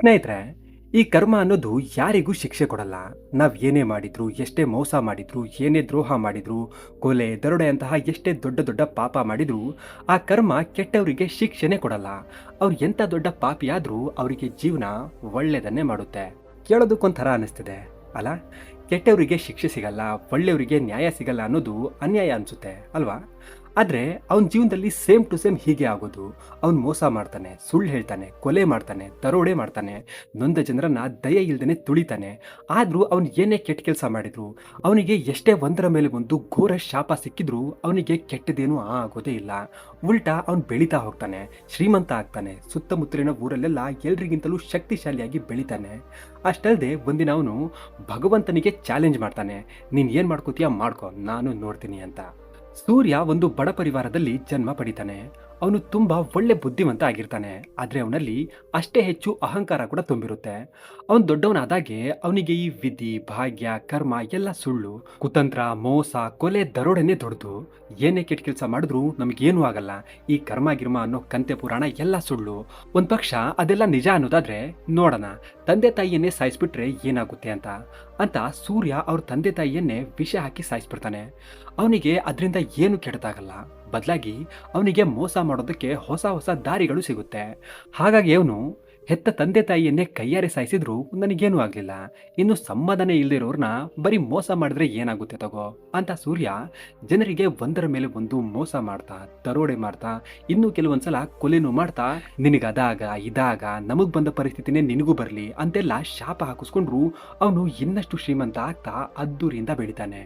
ಸ್ನೇಹಿತರೆ, ಈ ಕರ್ಮ ಅನ್ನೋದು ಯಾರಿಗೂ ಶಿಕ್ಷೆ ಕೊಡಲ್ಲ. ನಾವು ಏನೇ ಮಾಡಿದ್ರು, ಎಷ್ಟೇ ಮೋಸ ಮಾಡಿದ್ರು, ಏನೇ ದ್ರೋಹ ಮಾಡಿದ್ರು, ಕೊಲೆ, ದರೋಡೆ ಅಂತಹ ಎಷ್ಟೇ ದೊಡ್ಡ ದೊಡ್ಡ ಪಾಪ ಮಾಡಿದ್ರು, ಆ ಕರ್ಮ ಕೆಟ್ಟವರಿಗೆ ಶಿಕ್ಷೆನೇ ಕೊಡಲ್ಲ. ಅವ್ರು ಎಂಥ ದೊಡ್ಡ ಪಾಪಿಯಾದರೂ ಅವರಿಗೆ ಜೀವನ ಒಳ್ಳೆಯದನ್ನೇ ಮಾಡುತ್ತೆ. ಕೇಳೋದಕ್ಕೊಂಥರ ಅನ್ನಿಸ್ತಿದೆ ಅಲ್ಲ? ಕೆಟ್ಟವರಿಗೆ ಶಿಕ್ಷೆ ಸಿಗಲ್ಲ, ಒಳ್ಳೆಯವರಿಗೆ ನ್ಯಾಯ ಸಿಗಲ್ಲ ಅನ್ನೋದು ಅನ್ಯಾಯ ಅನಿಸುತ್ತೆ, ಅಲ್ವಾ? ಆದರೆ ಅವನ ಜೀವನದಲ್ಲಿ ಸೇಮ್ ಟು ಸೇಮ್ ಹೀಗೆ ಆಗೋದು. ಅವನು ಮೋಸ ಮಾಡ್ತಾನೆ, ಸುಳ್ಳು ಹೇಳ್ತಾನೆ, ಕೊಲೆ ಮಾಡ್ತಾನೆ ದರೋಡೆ ಮಾಡ್ತಾನೆ, ನೊಂದ ಜನರನ್ನ ದಯ ಇಲ್ದೇ ತುಳಿತಾನೆ. ಆದರೂ ಅವನು ಏನೇ ಕೆಟ್ಟ ಕೆಲಸ ಮಾಡಿದ್ರು, ಅವನಿಗೆ ಎಷ್ಟೇ ಒಂದರ ಮೇಲೆ ಒಂದು ಘೋರ ಶಾಪ ಸಿಕ್ಕಿದ್ರು ಅವನಿಗೆ ಕೆಟ್ಟದೇನೂ ಆಗೋದೇ ಇಲ್ಲ. ಉಲ್ಟಾ ಅವನು ಬೆಳೀತಾ ಹೋಗ್ತಾನೆ, ಶ್ರೀಮಂತ ಆಗ್ತಾನೆ, ಸುತ್ತಮುತ್ತಲಿನ ಊರಲ್ಲೆಲ್ಲ ಎಲ್ರಿಗಿಂತಲೂ ಶಕ್ತಿಶಾಲಿಯಾಗಿ ಬೆಳಿತಾನೆ. ಅಷ್ಟಲ್ಲದೆ ಒಂದಿನ ಅವನು ಭಗವಂತನಿಗೆ ಚಾಲೆಂಜ್ ಮಾಡ್ತಾನೆ, ನೀನು ಏನು ಮಾಡ್ಕೋತೀಯ ಮಾಡ್ಕೊ, ನಾನು ನೋಡ್ತೀನಿ ಅಂತ. ಸೂರ್ಯ ಒಂದು ಬಡ ಪರಿವಾರದಲ್ಲಿ ಜನ್ಮ ಪಡಿತಾನೆ. ಅವನು ತುಂಬಾ ಒಳ್ಳೆ ಬುದ್ಧಿವಂತ ಆಗಿರ್ತಾನೆ. ಆದ್ರೆ ಅವನಲ್ಲಿ ಅಷ್ಟೇ ಹೆಚ್ಚು ಅಹಂಕಾರ ಕೂಡ ತುಂಬಿರುತ್ತೆ. ಅವನು ದೊಡ್ಡವನಾದಾಗೆ ಅವನಿಗೆ ಈ ವಿಧಿ, ಭಾಗ್ಯ, ಕರ್ಮ ಎಲ್ಲ ಸುಳ್ಳು, ಕುತಂತ್ರ, ಮೋಸ, ಕೊಲೆ, ದರೋಡೆನೆ ದೊಡ್ದು. ಏನೇ ಕೆಟ್ಟ ಕೆಲಸ ಮಾಡಿದ್ರು ನಮಗೇನೂ ಆಗಲ್ಲ. ಈ ಕರ್ಮ, ಗಿರ್ಮ ಅನ್ನೋ ಕಂತೆ ಪುರಾಣ ಎಲ್ಲ ಸುಳ್ಳು. ಒಂದ್ ಪಕ್ಷ ಅದೆಲ್ಲ ನಿಜ ಅನ್ನೋದಾದ್ರೆ ನೋಡೋಣ. ತಂದೆ ತಾಯಿಯನ್ನೇ ಸಾಯಿಸ್ಬಿಟ್ರೆ ಏನಾಗುತ್ತೆ ಅಂತ. ಅಂತ ಸೂರ್ಯ ಅವ್ರ ತಂದೆ ತಾಯಿಯನ್ನೇ ವಿಷ ಹಾಕಿ ಸಾಯಿಸ್ಬಿಡ್ತಾನೆ. ಅವನಿಗೆ ಅದರಿಂದ ಏನು ಕೆಡತಾಗಲ್ಲ ಬದಲಾಗಿ ಅವನಿಗೆ ಮೋಸ ಮಾಡೋದಕ್ಕೆ ಹೊಸ ಹೊಸ ದಾರಿಗಳು ಸಿಗುತ್ತೆ. ಹಾಗಾಗಿ ಅವನು ಹೆತ್ತ ತಂದೆ ತಾಯಿಯನ್ನೇ ಕೈಯಾರೆ ಸಾಯಿಸಿದ್ರು ನನಗೇನೂ ಆಗಲಿಲ್ಲ. ಇನ್ನು ಸಮಾಧಾನ ಇಲ್ದಿರೋರ್ನ ಬರೀ ಮೋಸ ಮಾಡಿದ್ರೆ ಏನಾಗುತ್ತೆ ತಗೋ? ಅಂತ ಸೂರ್ಯ ಜನರಿಗೆ ಒಂದರ ಮೇಲೆ ಒಂದು ಮೋಸ ಮಾಡ್ತಾ ದರೋಡೆ ಮಾಡ್ತಾ, ಇನ್ನು ಕೆಲವೊಂದ್ಸಲ ಕೊಲೆನೂ ಮಾಡ್ತಾ, ನಿನಗದಾಗ, ಇದಾಗ ನಮಗ್ ಬಂದ ಪರಿಸ್ಥಿತಿನೇ ನಿನಗೂ ಬರಲಿ ಅಂತೆಲ್ಲ ಶಾಪ ಹಾಕಿಸ್ಕೊಂಡ್ರು ಅವನು ಇನ್ನಷ್ಟು ಶ್ರೀಮಂತ ಆಗ್ತಾ ಅದ್ದೂರಿಯಿಂದ ಬೆಳಿತಾನೆ.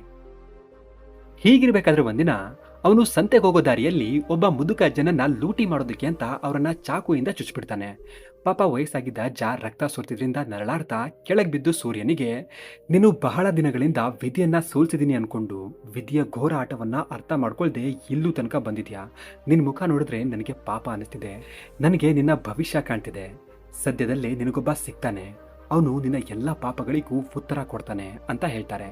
ಹೀಗಿರ್ಬೇಕಾದ್ರೆ ಒಂದಿನ ಅವನು ಸಂತೆಗೆ ಹೋಗೋ ದಾರಿಯಲ್ಲಿ ಒಬ್ಬ ಮುದುಕ ಜನನ ಲೂಟಿ ಮಾಡೋದಕ್ಕೆ ಅಂತ ಅವರನ್ನ ಚಾಕುಯಿಂದ ಚುಚ್ಚಿಬಿಡ್ತಾನೆ. ಪಾಪ ವಯಸ್ಸಾಗಿದ್ದ ಜಾ ರಕ್ತ ಸುರ್ತಿದ್ರಿಂದ ನರಳಾಡ್ತಾ ಕೆಳಗೆ ಬಿದ್ದು ಸೂರ್ಯನಿಗೆ, ನೀನು ಬಹಳ ದಿನಗಳಿಂದ ವಿಧಿಯನ್ನ ಸೋಲ್ಸಿದೀನಿ ಅನ್ಕೊಂಡು, ವಿಧಿಯ ಘೋರ ಆಟವನ್ನ ಅರ್ಥ ಮಾಡ್ಕೊಳ್ದೆ ಇಲ್ಲೂ ತನಕ ಬಂದಿದ್ಯಾ? ನಿನ್ನ ಮುಖ ನೋಡಿದ್ರೆ ನನಗೆ ಪಾಪ ಅನಿಸ್ತಿದೆ. ನನಗೆ ನಿನ್ನ ಭವಿಷ್ಯ ಕಾಣ್ತಿದೆ. ಸದ್ಯದಲ್ಲೇ ನಿನಗೊಬ್ಬ ಸಿಗ್ತಾನೆ. ಅವನು ನಿನ್ನ ಎಲ್ಲ ಪಾಪಗಳಿಗೂ ಉತ್ತರ ಕೊಡ್ತಾನೆ, ಅಂತ ಹೇಳ್ತಾರೆ.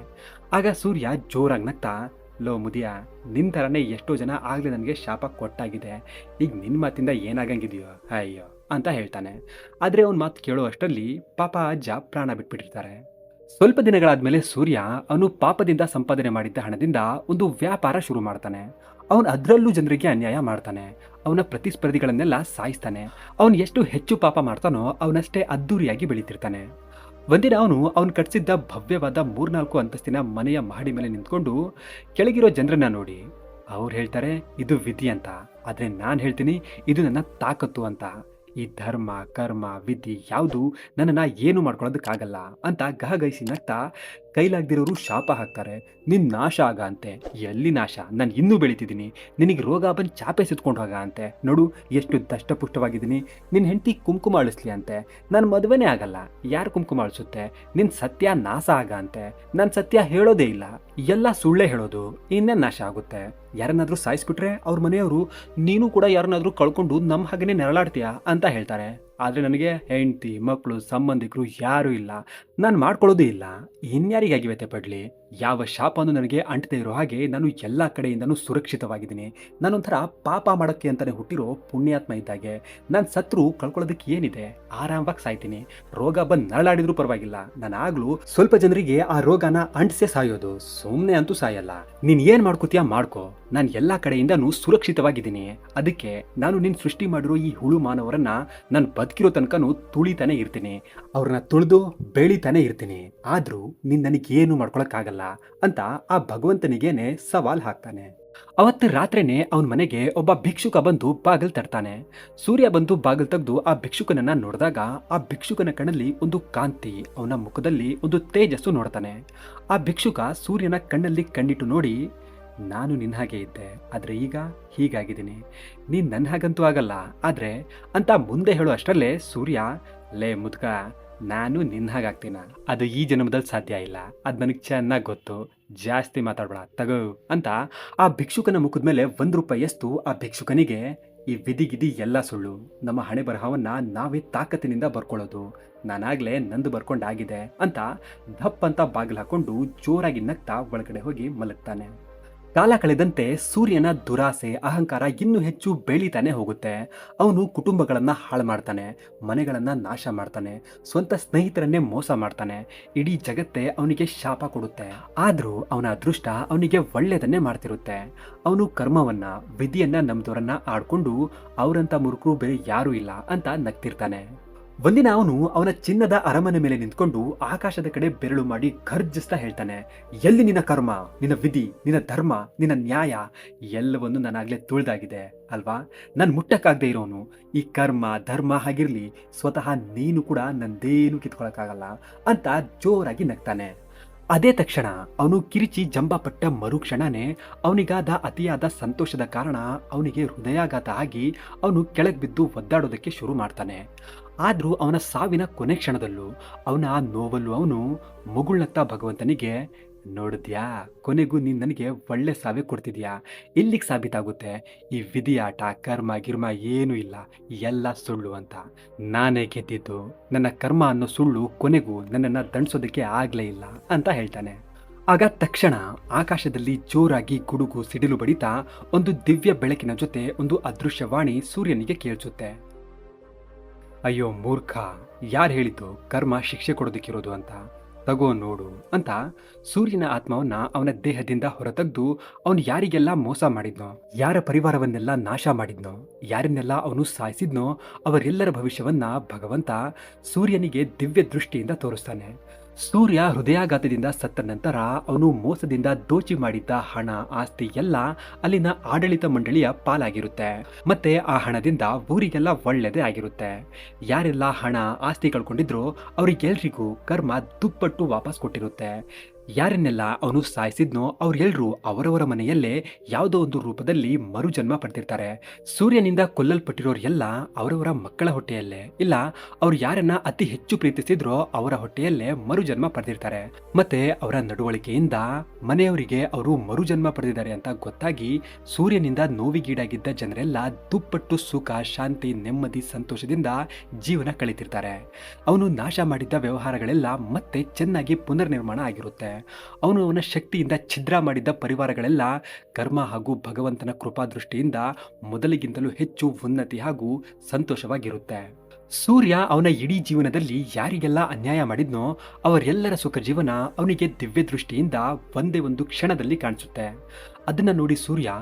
ಆಗ ಸೂರ್ಯ ಜೋರಾಗಿ ನಗ್ತಾ ಲೋ ಮುದಿಯ ನಿನ್ನ ಥರನೇ ಎಷ್ಟೋ ಜನ ಆಗಲೇ ನನಗೆ ಶಾಪ ಕೊಟ್ಟಾಗಿದೆ. ಈಗ ನಿನ್ನ ಮಾತಿಂದ ಏನಾಗಂಗಿದೆಯೋ? ಅಯ್ಯೋ, ಅಂತ ಹೇಳ್ತಾನೆ. ಆದರೆ ಅವನ ಮಾತು ಕೇಳೋ ಅಷ್ಟರಲ್ಲಿ ಪಾಪ ಅಜ್ಜ ಪ್ರಾಣ ಬಿಟ್ಬಿಟ್ಟಿರ್ತಾರೆ. ಸ್ವಲ್ಪ ದಿನಗಳಾದ್ಮೇಲೆ ಸೂರ್ಯ ಅವನು ಪಾಪದಿಂದ ಸಂಪಾದನೆ ಮಾಡಿದ್ದ ಹಣದಿಂದ ಒಂದು ವ್ಯಾಪಾರ ಶುರು ಮಾಡ್ತಾನೆ. ಅವನು ಅದರಲ್ಲೂ ಜನರಿಗೆ ಅನ್ಯಾಯ ಮಾಡ್ತಾನೆ. ಅವನ ಪ್ರತಿಸ್ಪರ್ಧಿಗಳನ್ನೆಲ್ಲ ಸಾಯಿಸ್ತಾನೆ. ಅವನು ಎಷ್ಟು ಹೆಚ್ಚು ಪಾಪ ಮಾಡ್ತಾನೋ ಅವನಷ್ಟೇ ಅದ್ದೂರಿಯಾಗಿ ಬೆಳೀತಿರ್ತಾನೆ. ಒಂದಿನ ಅವನು ಅವನು ಕಟ್ಟಿಸಿದ್ದ ಭವ್ಯವಾದ ಮೂರ್ನಾಲ್ಕು ಅಂತಸ್ತಿನ ಮನೆಯ ಮಹಡಿ ಮೇಲೆ ನಿಂತ್ಕೊಂಡು ಕೆಳಗಿರೋ ಜನರನ್ನ ನೋಡಿ. ಅವ್ರು ಹೇಳ್ತಾರೆ, ಇದು ವಿಧಿ ಅಂತ. ಆದರೆ ನಾನು ಹೇಳ್ತೀನಿ, ಇದು ನನ್ನ ತಾಕತ್ತು ಅಂತ. ಈ ಧರ್ಮ, ಕರ್ಮ, ವಿಧಿ ಯಾವುದು ನನ್ನನ್ನು ಏನು ಮಾಡ್ಕೊಳ್ಳೋದಕ್ಕಾಗಲ್ಲ ಅಂತ ಗಹಗೈಸಿ ನಗ್ತಾ ಕೈಲಾಗ್ದಿರೋರು ಶಾಪ ಹಾಕ್ತಾರೆ, ನಿನ್ ನಾಶ ಆಗ ಅಂತೆ. ಎಲ್ಲಿ ನಾಶ? ನಾನು ಇನ್ನೂ ಬೆಳಿತಿದ್ದೀನಿ. ನಿನಗೆ ರೋಗ ಬಂದು ಚಾಪೆ ಸುತ್ಕೊಂಡು ಹೋಗ ಅಂತೆ. ನೋಡು, ಎಷ್ಟು ದಷ್ಟಪುಷ್ಟವಾಗಿದ್ದೀನಿ. ನಿನ್ನ ಹೆಂಡತಿ ಕುಂಕುಮ ಅಳಿಸ್ಲಿ ಅಂತೆ. ನನ್ನ ಮದುವೆನೇ ಆಗಲ್ಲ. ಯಾರು ಕುಂಕುಮ ಅಳಿಸುತ್ತೆ? ನಿನ್ನ ಸತ್ಯ ನಾಶ ಆಗ ಅಂತೆ. ನನ್ನ ಸತ್ಯ ಹೇಳೋದೇ ಇಲ್ಲ. ಎಲ್ಲ ಸುಳ್ಳೇ ಹೇಳೋದು. ಇನ್ನೇನು ನಾಶ ಆಗುತ್ತೆ? ಯಾರನ್ನಾದರೂ ಸಾಯಿಸ್ಬಿಟ್ರೆ ಅವ್ರ ಮನೆಯವರು, ನೀನು ಕೂಡ ಯಾರನ್ನಾದರೂ ಕಳ್ಕೊಂಡು ನಮ್ಮ ಹಾಗೇನೆ ನೆರಳಾಡ್ತೀಯಾ ಅಂತ ಹೇಳ್ತಾರೆ. ಆದರೆ ನನಗೆ ಹೆಂಡತಿ ಮಕ್ಕಳು ಸಂಬಂಧಿಕರು ಯಾರೂ ಇಲ್ಲ. ನಾನು ಮಾಡ್ಕೊಳ್ಳೋದು ಇಲ್ಲ. ಇನ್ಯಾರಿಗಾಗಿವತ್ತೆ ಪಡ್ಲಿ ಯಾವ ಶಾಪನೂ ನನಗೆ ಅಂಟದೇ ಇರೋ ಹಾಗೆ ನಾನು ಎಲ್ಲ ಕಡೆಯಿಂದನೂ ಸುರಕ್ಷಿತವಾಗಿದ್ದೀನಿ. ನಾನೊಂಥರ ಪಾಪ ಮಾಡೋಕ್ಕೆ ಅಂತಲೇ ಹುಟ್ಟಿರೋ ಪುಣ್ಯಾತ್ಮ ಇದ್ದಾಗೆ. ನಾನು ಸತ್ರು ಕಳ್ಕೊಳ್ಳೋದಕ್ಕೆ ಏನಿದೆ? ಆರಾಮವಾಗಿ ಸಾಯ್ತೀನಿ. ರೋಗ ಬಂದು ನರಳಾಡಿದ್ರೂ ಪರವಾಗಿಲ್ಲ. ನಾನು ಆಗಲೂ ಸ್ವಲ್ಪ ಜನರಿಗೆ ಆ ರೋಗನ ಅಂಟಿಸೇ ಸಾಯೋದು. ಸುಮ್ಮನೆ ಅಂತೂ ಸಾಯಲ್ಲ. ನೀನು ಏನು ಮಾಡ್ಕೋತೀಯ ಮಾಡ್ಕೋ. ನಾನು ಎಲ್ಲ ಕಡೆಯಿಂದನೂ ಸುರಕ್ಷಿತವಾಗಿದ್ದೀನಿ. ಅದಕ್ಕೆ ನಾನು ನಿನ್ನ ಸೃಷ್ಟಿ ಮಾಡಿರೋ ಈ ಹುಳು ಮಾನವರನ್ನ ನಾನು ಬದುಕಿರೋ ತನಕನೂ ತುಳಿತಾನೆ ಇರ್ತೀನಿ. ಅವ್ರನ್ನ ತುಳಿದು ಬೆಳಿತಾನೆ ಇರ್ತೀನಿ. ಆದ್ರೂ ನೀನು ನನಗೇನು ಮಾಡ್ಕೊಳಕ್ಕಾಗಲ್ಲ. ಅಂತ ಆ ಭಗವಂತನಿಗೇನೆ ಸವಾಲ್ ಹಾಕ್ತಾನೆ. ಅವತ್ತು ರಾತ್ರಿನೇ ಅವನ ಮನೆಗೆ ಒಬ್ಬ ಭಿಕ್ಷುಕ ಬಂದು ಬಾಗಿಲು ತರ್ತಾನೆ. ಸೂರ್ಯ ಬಂದು ಬಾಗಿಲು ತೆಗೆದು ಆ ಭಿಕ್ಷುಕನನ್ನ ನೋಡಿದಾಗ ಆ ಭಿಕ್ಷುಕನ ಕಣ್ಣಲ್ಲಿ ಒಂದು ಕಾಂತಿ, ಅವನ ಮುಖದಲ್ಲಿ ಒಂದು ತೇಜಸ್ಸು ನೋಡ್ತಾನೆ. ಆ ಭಿಕ್ಷುಕ ಸೂರ್ಯನ ಕಣ್ಣಲ್ಲಿ ಕಣ್ಣಿಟ್ಟು ನೋಡಿ, ನಾನು ನಿನ್ನ ಹಾಗೆ ಇದ್ದೆ, ಆದರೆ ಈಗ ಹೀಗಾಗಿದ್ದೀನಿ. ನೀನು ನನ್ನ ಹಾಗಂತೂ ಆಗಲ್ಲ, ಆದರೆ ಅಂತ ಮುಂದೆ ಹೇಳೋ ಅಷ್ಟರಲ್ಲೇ ಸೂರ್ಯ, ಲೇ ಮುದ್ಕ ನಾನು ನಿನ್ನ ಹಾಗಾಗ್ತೀನ ಅದು ಈ ಜನ್ಮದಲ್ಲಿ ಸಾಧ್ಯ ಇಲ್ಲ. ಅದು ನನಗೆ ಚೆನ್ನಾಗಿ ಗೊತ್ತು. ಜಾಸ್ತಿ ಮಾತಾಡ್ಬೇಡ, ತಗೋ ಅಂತ ಆ ಭಿಕ್ಷುಕನ ಮುಖದ ಮೇಲೆ ಒಂದು ರೂಪಾಯಿ ಎಷ್ಟು ಆ ಭಿಕ್ಷುಕನಿಗೆ, ಈ ವಿಧಿ ಗಿಧಿ ಎಲ್ಲ ಸುಳ್ಳು. ನಮ್ಮ ಹಣೆ ಬರಹವನ್ನ ನಾವೇ ತಾಕತ್ತಿನಿಂದ ಬರ್ಕೊಳ್ಳೋದು. ನಾನಾಗ್ಲೇ ನಂದು ಬರ್ಕೊಂಡಾಗಿದೆ ಅಂತ ದಪ್ಪ ಅಂತ ಬಾಗಿಲು ಹಾಕೊಂಡು ಜೋರಾಗಿ ನಗ್ತಾ ಒಳಗಡೆ ಹೋಗಿ ಮಲಗ್ತಾನೆ. ಕಾಲ ಕಳೆದಂತೆ ಸೂರ್ಯನ ದುರಾಸೆ, ಅಹಂಕಾರ ಇನ್ನೂ ಹೆಚ್ಚು ಬೆಳೀತಾನೆ ಹೋಗುತ್ತೆ. ಅವನು ಕುಟುಂಬಗಳನ್ನು ಹಾಳು ಮಾಡ್ತಾನೆ, ಮನೆಗಳನ್ನು ನಾಶ ಮಾಡ್ತಾನೆ, ಸ್ವಂತ ಸ್ನೇಹಿತರನ್ನೇ ಮೋಸ ಮಾಡ್ತಾನೆ, ಇಡೀ ಜಗತ್ತೇ ಅವನಿಗೆ ಶಾಪ ಕೊಡುತ್ತೆ. ಆದರೂ ಅವನ ಅದೃಷ್ಟ ಅವನಿಗೆ ಒಳ್ಳೆಯದನ್ನೇ ಮಾಡ್ತಿರುತ್ತೆ. ಅವನು ಕರ್ಮವನ್ನು, ವಿಧಿಯನ್ನು ನಮ್ಮದವರನ್ನ ಆಡ್ಕೊಂಡು ಅವರಂಥ ಮುರುಕು ಬೇರೆ ಯಾರೂ ಇಲ್ಲ ಅಂತ ನಗ್ತಿರ್ತಾನೆ. ಒಂದಿನ ಅವನು ಅವನ ಚಿನ್ನದ ಅರಮನೆ ಮೇಲೆ ನಿಂತ್ಕೊಂಡು ಆಕಾಶದ ಕಡೆ ಬೆರಳು ಮಾಡಿ ಗರ್ಜಿಸ್ತಾ ಹೇಳ್ತಾನೆ, ಎಲ್ಲಿ ನಿನ್ನ ಕರ್ಮ, ನಿನ್ನ ವಿಧಿ, ನಿನ್ನ ಧರ್ಮ, ನಿನ್ನ ನ್ಯಾಯ, ಎಲ್ಲವನ್ನು ನಾನಾಗ್ಲೇ ತುಳಿದಾಗಿದೆ, ಅಲ್ವಾ? ನಾನು ಮುಟ್ಟಕ್ಕಾಗದೆ ಇರೋನು. ಈ ಕರ್ಮ, ಧರ್ಮ ಹಾಗಿರಲಿ ಸ್ವತಃ ನೀನು ಕೂಡ ನಂದೇನು ಕಿತ್ಕೊಳಕ್ಕಾಗಲ್ಲ ಅಂತ ಜೋರಾಗಿ ನಗ್ತಾನೆ. ಅದೇ ತಕ್ಷಣ ಅವನು ಕಿರಿಚಿ ಜಂಬಪಟ್ಟ ಮರುಕ್ಷಣನೇ ಅವನಿಗಾದ ಅತಿಯಾದ ಸಂತೋಷದ ಕಾರಣ ಅವನಿಗೆ ಹೃದಯಾಘಾತ ಆಗಿ ಅವನು ಕೆಳಗೆ ಬಿದ್ದು ಒದ್ದಾಡೋದಕ್ಕೆ ಶುರು ಮಾಡ್ತಾನೆ. ಆದ್ರೂ ಅವನ ಸಾವಿನ ಕೊನೆ ಕ್ಷಣದಲ್ಲೂ ಅವನ ಆ ನೋವಲ್ಲೂ ಅವನು ಮುಗುಳ್ನತ್ತ ಭಗವಂತನಿಗೆ, ನೋಡಿದ್ಯಾ, ಕೊನೆಗೂ ನೀನು ನನಗೆ ಒಳ್ಳೆ ಸಾವೆ ಕೊಡ್ತಿದ್ಯಾ? ಇಲ್ಲಿಗೆ ಸಾಬೀತಾಗುತ್ತೆ? ಈ ವಿಧಿಯಾಟ, ಕರ್ಮ, ಗಿರ್ಮ ಏನೂ ಇಲ್ಲ. ಎಲ್ಲ ಸುಳ್ಳು ಅಂತ. ನಾನೇ ಗೆದ್ದಿದ್ದು. ನನ್ನ ಕರ್ಮ ಅನ್ನೋ ಸುಳ್ಳು ಕೊನೆಗೂ ನನ್ನನ್ನು ದಂಡಿಸೋದಕ್ಕೆ ಆಗಲೇ ಇಲ್ಲ ಅಂತ ಹೇಳ್ತಾನೆ. ಆಗ ತಕ್ಷಣ ಆಕಾಶದಲ್ಲಿ ಜೋರಾಗಿ ಗುಡುಗು, ಸಿಡಿಲು ಬಡಿತಾ ಒಂದು ದಿವ್ಯ ಬೆಳಕಿನ ಜೊತೆ ಒಂದು ಅದೃಶ್ಯವಾಣಿ ಸೂರ್ಯನಿಗೆ ಕೇಳಿಸುತ್ತೆ. ಅಯ್ಯೋ ಮೂರ್ಖ, ಯಾರು ಹೇಳಿದ್ದು ಕರ್ಮ ಶಿಕ್ಷೆ ಕೊಡೋದಕ್ಕಿರೋದು ಅಂತ? ತಗೋ ನೋಡು ಅಂತ ಸೂರ್ಯನ ಆತ್ಮವನ್ನ ಅವನ ದೇಹದಿಂದ ಹೊರತೆಗೆದು ಅವನು ಯಾರಿಗೆಲ್ಲ ಮೋಸ ಮಾಡಿದ್ನೋ, ಯಾರ ಪರಿವಾರವನ್ನೆಲ್ಲ ನಾಶ ಮಾಡಿದ್ನೋ, ಯಾರನ್ನೆಲ್ಲ ಅವನು ಸಾಯಿಸಿದ್ನೋ ಅವರೆಲ್ಲರ ಭವಿಷ್ಯವನ್ನ ಭಗವಂತ ಸೂರ್ಯನಿಗೆ ದಿವ್ಯ ದೃಷ್ಟಿಯಿಂದ ತೋರಿಸ್ತಾನೆ. ಸೂರ್ಯ ಹೃದಯಾಘಾತದಿಂದ ಸತ್ತ ನಂತರ ಅವನು ಮೋಸದಿಂದ ದೋಚಿ ಮಾಡಿದ್ದ ಹಣ, ಆಸ್ತಿ ಎಲ್ಲ ಅಲ್ಲಿನ ಆಡಳಿತ ಮಂಡಳಿಯ ಪಾಲಾಗಿರುತ್ತೆ. ಮತ್ತೆ ಆ ಹಣದಿಂದ ಊರಿಗೆಲ್ಲ ಒಳ್ಳೆಯದೇ ಆಗಿರುತ್ತೆ. ಯಾರೆಲ್ಲ ಹಣ, ಆಸ್ತಿ ಕಳ್ಕೊಂಡಿದ್ರೋ ಅವರಿಗೆಲ್ರಿಗೂ ಕರ್ಮ ದುಪ್ಪಟ್ಟು ವಾಪಸ್ ಕೊಟ್ಟಿರುತ್ತೆ. ಯಾರನ್ನೆಲ್ಲ ಅವನು ಸಾಯಿಸಿದ್ನೋ ಅವ್ರೆಲ್ಲರೂ ಅವರವರ ಮನೆಯಲ್ಲೇ ಯಾವುದೋ ಒಂದು ರೂಪದಲ್ಲಿ ಮರುಜನ್ಮ ಪಡೆದಿರ್ತಾರೆ. ಸೂರ್ಯನಿಂದ ಕೊಲ್ಲಲ್ಪಟ್ಟಿರೋರು ಎಲ್ಲ ಅವರವರ ಮಕ್ಕಳ ಹೊಟ್ಟೆಯಲ್ಲೇ. ಇಲ್ಲ, ಅವ್ರು ಯಾರನ್ನ ಅತಿ ಹೆಚ್ಚು ಪ್ರೀತಿಸಿದ್ರೋ ಅವರ ಹೊಟ್ಟೆಯಲ್ಲೇ ಮರುಜನ್ಮ ಪಡೆದಿರ್ತಾರೆ. ಮತ್ತೆ ಅವರ ನಡವಳಿಕೆಯಿಂದ ಮನೆಯವರಿಗೆ ಅವರು ಮರುಜನ್ಮ ಪಡೆದಿದ್ದಾರೆ ಅಂತ ಗೊತ್ತಾಗಿ ಸೂರ್ಯನಿಂದ ನೋವಿಗೀಡಾಗಿದ್ದ ಜನರೆಲ್ಲ ದುಪ್ಪಟ್ಟು ಸುಖ, ಶಾಂತಿ, ನೆಮ್ಮದಿ, ಸಂತೋಷದಿಂದ ಜೀವನ ಕಳೀತಿರ್ತಾರೆ. ಅವನು ನಾಶ ಮಾಡಿದ್ದ ವ್ಯವಹಾರಗಳೆಲ್ಲ ಮತ್ತೆ ಚೆನ್ನಾಗಿ ಪುನರ್ನಿರ್ಮಾಣ ಆಗಿರುತ್ತೆ. ಅವನು ಅವನ ಶಕ್ತಿಯಿಂದ ಛಿದ್ರ ಮಾಡಿದ್ದ ಪರಿವಾರಗಳೆಲ್ಲ ಕರ್ಮ ಹಾಗೂ ಭಗವಂತನ ಕೃಪಾದೃಷ್ಟಿಯಿಂದ ಮೊದಲಿಗಿಂತಲೂ ಹೆಚ್ಚು ಉನ್ನತಿ ಹಾಗೂ ಸಂತೋಷವಾಗಿರುತ್ತೆ. ಸೂರ್ಯ ಅವನ ಇಡೀ ಜೀವನದಲ್ಲಿ ಯಾರಿಗೆಲ್ಲ ಅನ್ಯಾಯ ಮಾಡಿದ್ನೋ ಅವರೆಲ್ಲರ ಸುಖ ಜೀವನ ಅವನಿಗೆ ದಿವ್ಯ ದೃಷ್ಟಿಯಿಂದ ಒಂದೇ ಒಂದು ಕ್ಷಣದಲ್ಲಿ ಕಾಣಿಸುತ್ತೆ. ಅದನ್ನ ನೋಡಿ ಸೂರ್ಯ,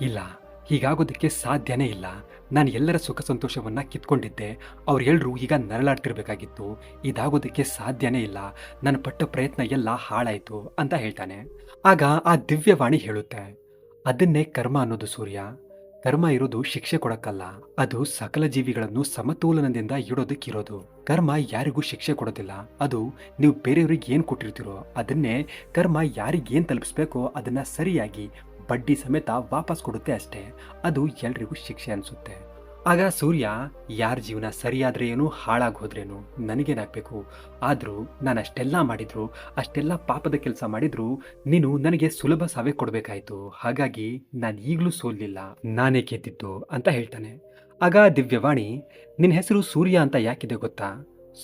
ಇಲ್ಲ ಹೀಗಾಗೋದಕ್ಕೆ ಸಾಧ್ಯನೇ ಇಲ್ಲ. ನಾನು ಎಲ್ಲರ ಸುಖ ಸಂತೋಷವನ್ನ ಕಿತ್ಕೊಂಡಿದ್ದೆ. ಅವರೆಲ್ಲರೂ ಈಗ ನರಳಾಡ್ತಿರ್ಬೇಕಾಗಿತ್ತು. ಇದಾಗೋದಕ್ಕೆ ಸಾಧ್ಯನೇ ಇಲ್ಲ. ನನ್ನ ಪಟ್ಟ ಪ್ರಯತ್ನ ಎಲ್ಲ ಹಾಳಾಯಿತು ಅಂತ ಹೇಳ್ತಾನೆ. ಆಗ ಆ ದಿವ್ಯವಾಣಿ ಹೇಳುತ್ತೆ. ಅದನ್ನೇ ಕರ್ಮ ಅನ್ನೋದು ಸೂರ್ಯ. ಕರ್ಮ ಇರೋದು ಶಿಕ್ಷೆ ಕೊಡಕ್ಕಲ್ಲ. ಅದು ಸಕಲ ಜೀವಿಗಳನ್ನು ಸಮತೋಲನದಿಂದ ಇಡೋದಕ್ಕಿರೋದು ಕರ್ಮ ಯಾರಿಗೂ ಶಿಕ್ಷೆ ಕೊಡೋದಿಲ್ಲ. ಅದು ನೀವು ಬೇರೆಯವ್ರಿಗೆ ಏನು ಕೊಟ್ಟಿರ್ತೀರೋ ಅದನ್ನೇ ಕರ್ಮ ಯಾರಿಗೇನು ತಲುಪಿಸ್ಬೇಕೋ ಅದನ್ನು ಸರಿಯಾಗಿ ಬಡ್ಡಿ ಸಮೇತ ವಾಪಸ್ ಕೊಡುತ್ತೆ ಅಷ್ಟೇ. ಅದು ಎಲ್ರಿಗೂ ಶಿಕ್ಷೆ ಅನಿಸುತ್ತೆ. ಆಗ ಸೂರ್ಯ, ಯಾರ ಜೀವನ ಸರಿಯಾದ್ರೆ ಏನು ಹಾಳಾಗಿ ಹೋದ್ರೇನು ನನಗೇನಾಗಬೇಕು? ಆದರೂ ನಾನು ಅಷ್ಟೆಲ್ಲ ಮಾಡಿದ್ರು, ಅಷ್ಟೆಲ್ಲ ಪಾಪದ ಕೆಲಸ ಮಾಡಿದ್ರು, ನೀನು ನನಗೆ ಸುಲಭ ಸಾವೇ ಕೊಡಬೇಕಾಯ್ತು. ಹಾಗಾಗಿ ನಾನು ಈಗಲೂ ಸೋಲಿಲ್ಲ ನಾನೇ ಕೇತಿದ್ದು ಅಂತ ಹೇಳ್ತಾನೆ. ಆಗ ದಿವ್ಯವಾಣಿ ನಿನ್ನ ಹೆಸರು ಸೂರ್ಯ ಅಂತ ಯಾಕಿದೆ ಗೊತ್ತಾ?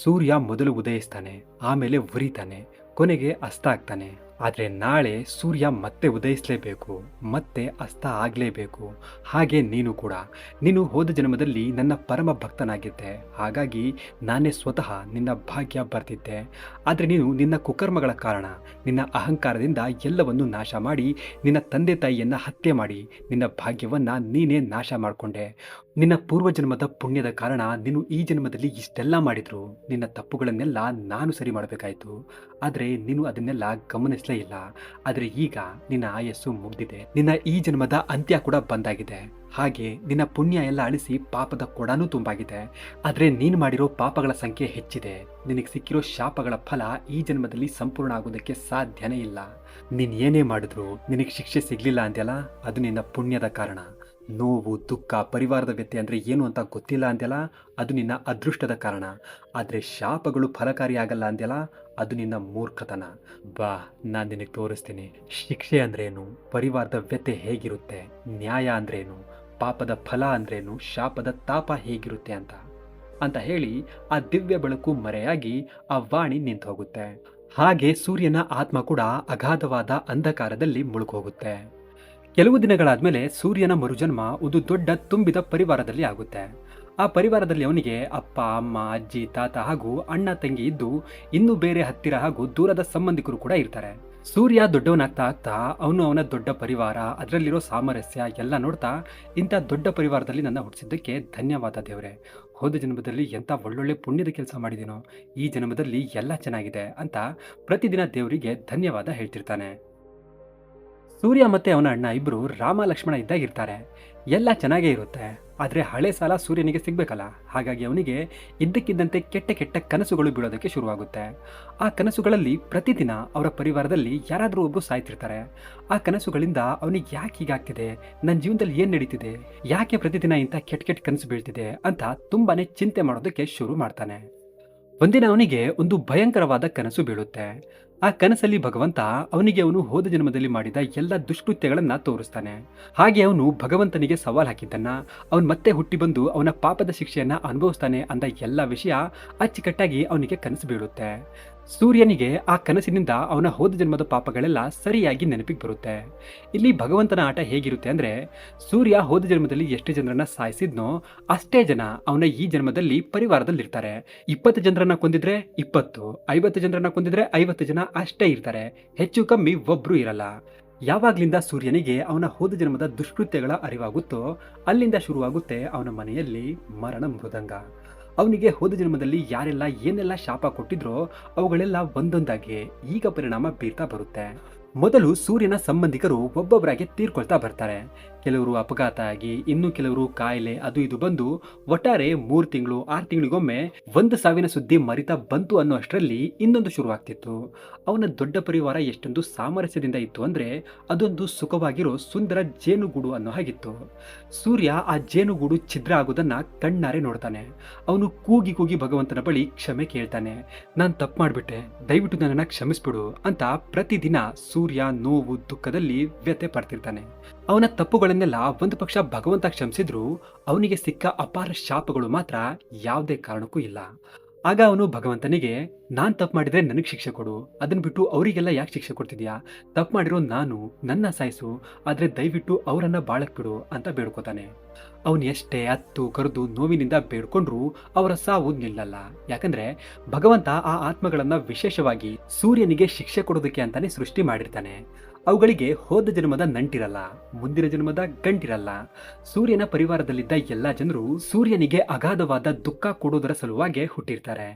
ಸೂರ್ಯ ಮೊದಲು ಉದಯಿಸ್ತಾನೆ, ಆಮೇಲೆ ಉರಿತಾನೆ, ಕೊನೆಗೆ ಅಸ್ತ ಆಗ್ತಾನೆ. ಆದರೆ ನಾಳೆ ಸೂರ್ಯ ಮತ್ತೆ ಉದಯಿಸಲೇಬೇಕು, ಮತ್ತೆ ಅಸ್ತ ಆಗಲೇಬೇಕು. ಹಾಗೆ ನೀನು ಕೂಡ. ನೀನು ಹೋದ ಜನ್ಮದಲ್ಲಿ ನನ್ನ ಪರಮ ಭಕ್ತನಾಗಿದ್ದೆ. ಹಾಗಾಗಿ ನಾನೇ ಸ್ವತಃ ನಿನ್ನ ಭಾಗ್ಯ ಬರ್ತಿದ್ದೆ. ಆದರೆ ನೀನು ನಿನ್ನ ಕುಕರ್ಮಗಳ ಕಾರಣ, ನಿನ್ನ ಅಹಂಕಾರದಿಂದ ಎಲ್ಲವನ್ನು ನಾಶ ಮಾಡಿ, ನಿನ್ನ ತಂದೆ ತಾಯಿಯನ್ನು ಹತ್ಯೆ ಮಾಡಿ, ನಿನ್ನ ಭಾಗ್ಯವನ್ನು ನೀನೇ ನಾಶ ಮಾಡಿಕೊಂಡೆ. ನಿನ್ನ ಪೂರ್ವಜನ್ಮದ ಪುಣ್ಯದ ಕಾರಣ ನೀನು ಈ ಜನ್ಮದಲ್ಲಿ ಇಷ್ಟೆಲ್ಲ ಮಾಡಿದ್ರು. ನಿನ್ನ ತಪ್ಪುಗಳನ್ನೆಲ್ಲ ನಾನು ಸರಿ ಮಾಡಬೇಕಾಯ್ತು. ಆದರೆ ನೀನು ಅದನ್ನೆಲ್ಲ ಗಮನಿಸಲೇ ಇಲ್ಲ. ಆದರೆ ಈಗ ನಿನ್ನ ಆಯಸ್ಸು ಮುಗ್ದಿದೆ. ನಿನ್ನ ಈ ಜನ್ಮದ ಅಂತ್ಯ ಕೂಡ ಬಂದಾಗಿದೆ. ಹಾಗೆ ನಿನ್ನ ಪುಣ್ಯ ಎಲ್ಲ ಅಳಿಸಿ ಪಾಪದ ಕೊಡನೂ ತುಂಬಾಗಿದೆ ಆದರೆ ನೀನು ಮಾಡಿರೋ ಪಾಪಗಳ ಸಂಖ್ಯೆ ಹೆಚ್ಚಿದೆ. ನಿನಗೆ ಸಿಕ್ಕಿರೋ ಶಾಪಗಳ ಫಲ ಈ ಜನ್ಮದಲ್ಲಿ ಸಂಪೂರ್ಣ ಆಗೋದಕ್ಕೆ ಸಾಧ್ಯನೇ ಇಲ್ಲ. ನೀನು ಏನೇ ಮಾಡಿದ್ರು ನಿನಗೆ ಶಿಕ್ಷೆ ಸಿಗ್ಲಿಲ್ಲ ಅಂತೆಲ್ಲ ಅದು ನಿನ್ನ ಪುಣ್ಯದ ಕಾರಣ. ನೋವು, ದುಃಖ, ಪರಿವಾರದ ವ್ಯತ್ಯೆ ಅಂದರೆ ಏನು ಅಂತ ಗೊತ್ತಿಲ್ಲ ಅಂದೆಲ್ಲ ಅದು ನಿನ್ನ ಅದೃಷ್ಟದ ಕಾರಣ. ಆದರೆ ಶಾಪಗಳು ಫಲಕಾರಿಯಾಗಲ್ಲ ಅಂದೆಲ್ಲ ಅದು ನಿನ್ನ ಮೂರ್ಖತನ. ಬಾ, ನಾನು ನಿನಗೆ ತೋರಿಸ್ತೀನಿ. ಶಿಕ್ಷೆ ಅಂದ್ರೇನು? ಪರಿವಾರದ ವ್ಯತ್ಯೆ ಹೇಗಿರುತ್ತೆ? ನ್ಯಾಯ ಅಂದ್ರೇನು? ಪಾಪದ ಫಲ ಅಂದ್ರೇನು? ಶಾಪದ ತಾಪ ಹೇಗಿರುತ್ತೆ ಅಂತ. ಅಂತ ಹೇಳಿ ಆ ದಿವ್ಯ ಬೆಳಕು ಮರೆಯಾಗಿ ಆ ವಾಣಿ ನಿಂತು ಹೋಗುತ್ತೆ. ಹಾಗೆ ಸೂರ್ಯನ ಆತ್ಮ ಕೂಡ ಅಗಾಧವಾದ ಅಂಧಕಾರದಲ್ಲಿ ಮುಳುಗೋಗುತ್ತೆ ಕೆಲವು ದಿನಗಳಾದ್ಮೇಲೆ ಸೂರ್ಯನ ಮರುಜನ್ಮ ಒಂದು ದೊಡ್ಡ ತುಂಬಿದ ಪರಿವಾರದಲ್ಲಿ ಆಗುತ್ತೆ. ಆ ಪರಿವಾರದಲ್ಲಿ ಅವನಿಗೆ ಅಪ್ಪ, ಅಮ್ಮ, ಅಜ್ಜಿ, ತಾತ ಹಾಗೂ ಅಣ್ಣ, ತಂಗಿ ಇದ್ದು ಇನ್ನೂ ಬೇರೆ ಹತ್ತಿರ ಹಾಗೂ ದೂರದ ಸಂಬಂಧಿಕರು ಕೂಡ ಇರ್ತಾರೆ. ಸೂರ್ಯ ದೊಡ್ಡವನಾಗ್ತಾ ಆಗ್ತಾ ಅವನು ಅವನ ದೊಡ್ಡ ಪರಿವಾರ, ಅದರಲ್ಲಿರೋ ಸಾಮರಸ್ಯ ಎಲ್ಲ ನೋಡ್ತಾ ಇಂಥ ದೊಡ್ಡ ಪರಿವಾರದಲ್ಲಿ ನನ್ನ ಹುಟ್ಟಿಸಿದ್ದಕ್ಕೆ ಧನ್ಯವಾದ ದೇವರೇ. ಹೋದ ಜನ್ಮದಲ್ಲಿ ಎಂಥ ಒಳ್ಳೊಳ್ಳೆ ಪುಣ್ಯದ ಕೆಲಸ ಮಾಡಿದೀನೋ, ಈ ಜನ್ಮದಲ್ಲಿ ಎಲ್ಲ ಚೆನ್ನಾಗಿದೆ ಅಂತ ಪ್ರತಿದಿನ ದೇವರಿಗೆ ಧನ್ಯವಾದ ಹೇಳ್ತಿರ್ತಾನೆ. ಸೂರ್ಯ ಮತ್ತೆ ಅವನ ಅಣ್ಣ ಇಬ್ಬರು ರಾಮ ಲಕ್ಷ್ಮಣ ಇದ್ದಾಗ ಇರ್ತಾರೆ. ಎಲ್ಲ ಚೆನ್ನಾಗೇ ಇರುತ್ತೆ. ಆದರೆ ಹಳೆ ಸಾಲ ಸೂರ್ಯನಿಗೆ ಸಿಗಬೇಕಲ್ಲ. ಹಾಗಾಗಿ ಅವನಿಗೆ ಇದ್ದಕ್ಕಿದ್ದಂತೆ ಕೆಟ್ಟ ಕೆಟ್ಟ ಕನಸುಗಳು ಬೀಳೋದಕ್ಕೆ ಶುರುವಾಗುತ್ತೆ. ಆ ಕನಸುಗಳಲ್ಲಿ ಪ್ರತಿದಿನ ಅವರ ಪರಿವಾರದಲ್ಲಿ ಯಾರಾದರೂ ಒಬ್ಬರು ಸಾಯ್ತಿರ್ತಾರೆ. ಆ ಕನಸುಗಳಿಂದ ಅವನಿಗೆ ಯಾಕೆ ಹೀಗಾಗ್ತಿದೆ? ನನ್ನ ಜೀವನದಲ್ಲಿ ಏನು ನಡೀತಿದೆ? ಯಾಕೆ ಪ್ರತಿದಿನ ಇಂಥ ಕೆಟ್ಟ ಕೆಟ್ಟ ಕನಸು ಬೀಳ್ತಿದೆ ಅಂತ ತುಂಬಾನೇ ಚಿಂತೆ ಮಾಡೋದಕ್ಕೆ ಶುರು ಮಾಡ್ತಾನೆ. ಒಂದಿನ ಅವನಿಗೆ ಒಂದು ಭಯಂಕರವಾದ ಕನಸು ಬೀಳುತ್ತೆ. ಆ ಕನಸಲ್ಲಿ ಭಗವಂತ ಅವನಿಗೆ ಅವನು ಹೋದ ಜನ್ಮದಲ್ಲಿ ಮಾಡಿದ ಎಲ್ಲ ದುಷ್ಕೃತ್ಯಗಳನ್ನ ತೋರಿಸ್ತಾನೆ. ಹಾಗೆ ಅವನು ಭಗವಂತನಿಗೆ ಸವಾಲ್ ಹಾಕಿದ್ದನ್ನ, ಅವನು ಮತ್ತೆ ಹುಟ್ಟಿ ಬಂದು ಅವನ ಪಾಪದ ಶಿಕ್ಷೆಯನ್ನ ಅನುಭವಿಸ್ತಾನೆ ಅಂದ ಎಲ್ಲ ವಿಷಯ ಅಚ್ಚುಕಟ್ಟಾಗಿ ಅವನಿಗೆ ಕನಸು ಬೀಳುತ್ತೆ. ಸೂರ್ಯನಿಗೆ ಆ ಕನಸಿನಿಂದ ಅವನ ಹೋದ ಜನ್ಮದ ಪಾಪಗಳೆಲ್ಲ ಸರಿಯಾಗಿ ನೆನಪಿಗೆ ಬರುತ್ತೆ. ಇಲ್ಲಿ ಭಗವಂತನ ಆಟ ಹೇಗಿರುತ್ತೆ ಅಂದರೆ, ಸೂರ್ಯ ಹೋದ ಜನ್ಮದಲ್ಲಿ ಎಷ್ಟು ಜನರನ್ನ ಸಾಯಿಸಿದ್ನೋ ಅಷ್ಟೇ ಜನ ಅವನ ಈ ಜನ್ಮದಲ್ಲಿ ಪರಿವಾರದಲ್ಲಿರ್ತಾರೆ. ಇಪ್ಪತ್ತು ಜನರನ್ನ ಕೊಂದಿದ್ರೆ ಇಪ್ಪತ್ತು, ಐವತ್ತು ಜನರನ್ನ ಕೊಂದಿದ್ರೆ ಐವತ್ತು ಜನ ಅಷ್ಟೇ ಇರ್ತಾರೆ. ಹೆಚ್ಚು ಕಮ್ಮಿ ಒಬ್ರು ಇರಲ್ಲ. ಯಾವಾಗ್ಲಿಂದ ಸೂರ್ಯನಿಗೆ ಅವನ ಹೋದ ಜನ್ಮದ ದುಷ್ಕೃತ್ಯಗಳ ಅರಿವಾಗುತ್ತೋ ಅಲ್ಲಿಂದ ಶುರುವಾಗುತ್ತೆ ಅವನ ಮನೆಯಲ್ಲಿ ಮರಣ ಮೃದಂಗ. ಅವನಿಗೆ ಹೋದ ಜನ್ಮದಲ್ಲಿ ಯಾರೆಲ್ಲ ಏನೆಲ್ಲ ಶಾಪ ಕೊಟ್ಟಿದ್ರೋ ಅವುಗಳೆಲ್ಲ ಒಂದೊಂದಾಗಿ ಈಗ ಪರಿಣಾಮ ಬೀರ್ತಾ ಬರುತ್ತೆ. ಮೊದಲು ಸೂರ್ಯನ ಸಂಬಂಧಿಕರು ಒಬ್ಬೊಬ್ಬರಾಗಿ ತೀರ್ಕೊಳ್ತಾ ಬರ್ತಾರೆ. ಕೆಲವರು ಅಪಘಾತ ಆಗಿ, ಇನ್ನು ಕೆಲವರು ಕಾಯಿಲೆ, ಅದು ಇದು ಬಂದು ಒಟ್ಟಾರೆ ಮೂರು ತಿಂಗಳು, ಆರು ತಿಂಗಳಿಗೊಮ್ಮೆ ಒಂದು ಸಾವಿನ ಸುದ್ದಿ ಮರಿತಾ ಬಂತು ಅನ್ನೋ ಅಷ್ಟರಲ್ಲಿ ಇನ್ನೊಂದು ಶುರುವಾಗ್ತಿತ್ತು. ಅವನ ದೊಡ್ಡ ಪರಿವಾರ ಎಷ್ಟೊಂದು ಸಾಮರಸ್ಯದಿಂದ ಇತ್ತು ಅಂದ್ರೆ ಅದೊಂದು ಸುಖವಾಗಿರೋ ಸುಂದರ ಜೇನುಗೂಡು ಅನ್ನೋ ಹಾಗಿತ್ತು. ಸೂರ್ಯ ಆ ಜೇನುಗೂಡು ಛಿದ್ರ ಆಗೋದನ್ನ ಕಣ್ಣಾರೆ ನೋಡ್ತಾನೆ. ಅವನು ಕೂಗಿ ಕೂಗಿ ಭಗವಂತನ ಬಳಿ ಕ್ಷಮೆ ಕೇಳ್ತಾನೆ. ನಾನು ತಪ್ಪು ಮಾಡಿಬಿಟ್ಟೆ, ದಯವಿಟ್ಟು ನನ್ನನ್ನು ಕ್ಷಮಿಸ್ಬಿಡು ಅಂತ ಪ್ರತಿದಿನ ನೋವು ದುಃಖದಲ್ಲಿ ವ್ಯಥೆ ಪಡ್ತಿರ್ತಾನೆ. ಅವನ ತಪ್ಪುಗಳನ್ನೆಲ್ಲ ಒಂದು ಪಕ್ಷ ಭಗವಂತ ಕ್ಷಮಿಸಿದ್ರು ಅವನಿಗೆ ಸಿಕ್ಕ ಅಪಾರ ಶಾಪಗಳು ಮಾತ್ರ ಯಾವುದೇ ಕಾರಣಕ್ಕೂ ಇಲ್ಲ. ಆಗ ಅವನು ಭಗವಂತನಿಗೆ, ನಾನ್ ತಪ್ಪು ಮಾಡಿದ್ರೆ ನನಗೆ ಶಿಕ್ಷೆ ಕೊಡು ಅದನ್ನ ಬಿಟ್ಟು ಅವರಿಗೆಲ್ಲ ಯಾಕೆ ಶಿಕ್ಷೆ ಕೊಡ್ತಿದ್ಯಾ? ತಪ್ಪು ಮಾಡಿರೋ ನಾನು ನನ್ನ ಸಾಯಿಸು, ಆದ್ರೆ ದಯವಿಟ್ಟು ಅವರನ್ನ ಬಾಳಕ್ ಬಿಡು ಅಂತ ಬೇಡ್ಕೋತಾನೆ. ಅವನು ಎಷ್ಟೇ ಅತ್ತು ಕರೆದು ನೋವಿನಿಂದ ಬೇಡ್ಕೊಂಡ್ರು ಅವರ ಸಾವು ನಿಲ್ಲಲ್ಲ. ಯಾಕಂದ್ರೆ ಭಗವಂತ ಆ ಆತ್ಮಗಳನ್ನ ವಿಶೇಷವಾಗಿ ಸೂರ್ಯನಿಗೆ ಶಿಕ್ಷೆ ಕೊಡೋದಕ್ಕೆ ಅಂತಾನೆ ಸೃಷ್ಟಿ ಮಾಡಿರ್ತಾನೆ. ಅವುಗಳಿಗೆ ಹೋದ ಜನ್ಮದ ನಂಟಿರಲ್ಲ, ಮುಂದಿನ ಜನ್ಮದ ಗಂಟಿರಲ್ಲ. ಸೂರ್ಯನ ಪರಿವಾರದಲ್ಲಿದ್ದ ಎಲ್ಲ ಜನರು ಸೂರ್ಯನಿಗೆ ಅಗಾಧವಾದ ದುಃಖ ಕೊಡೋದರ ಸಲುವಾಗಿ ಹುಟ್ಟಿರ್ತಾರೆ.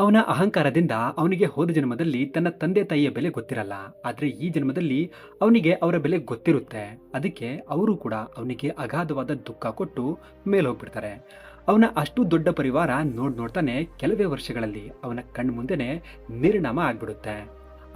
ಅವನ ಅಹಂಕಾರದಿಂದ ಅವನಿಗೆ ಹೋದ ಜನ್ಮದಲ್ಲಿ ತನ್ನ ತಂದೆ ತಾಯಿಯ ಬೆಲೆ ಗೊತ್ತಿರಲ್ಲ, ಆದರೆ ಈ ಜನ್ಮದಲ್ಲಿ ಅವನಿಗೆ ಅವರ ಬೆಲೆ ಗೊತ್ತಿರುತ್ತೆ. ಅದಕ್ಕೆ ಅವರು ಕೂಡ ಅವನಿಗೆ ಅಗಾಧವಾದ ದುಃಖ ಕೊಟ್ಟು ಮೇಲೆ ಹೋಗ್ಬಿಡ್ತಾರೆ ಅವನ ಅಷ್ಟು ದೊಡ್ಡ ಪರಿವಾರ ನೋಡ್ ನೋಡ್ತಾನೆ ಕೆಲವೇ ವರ್ಷಗಳಲ್ಲಿ ಅವನ ಕಣ್ಮುಂದೆನೆ ನಿರ್ಣಾಮ ಆಗ್ಬಿಡುತ್ತೆ.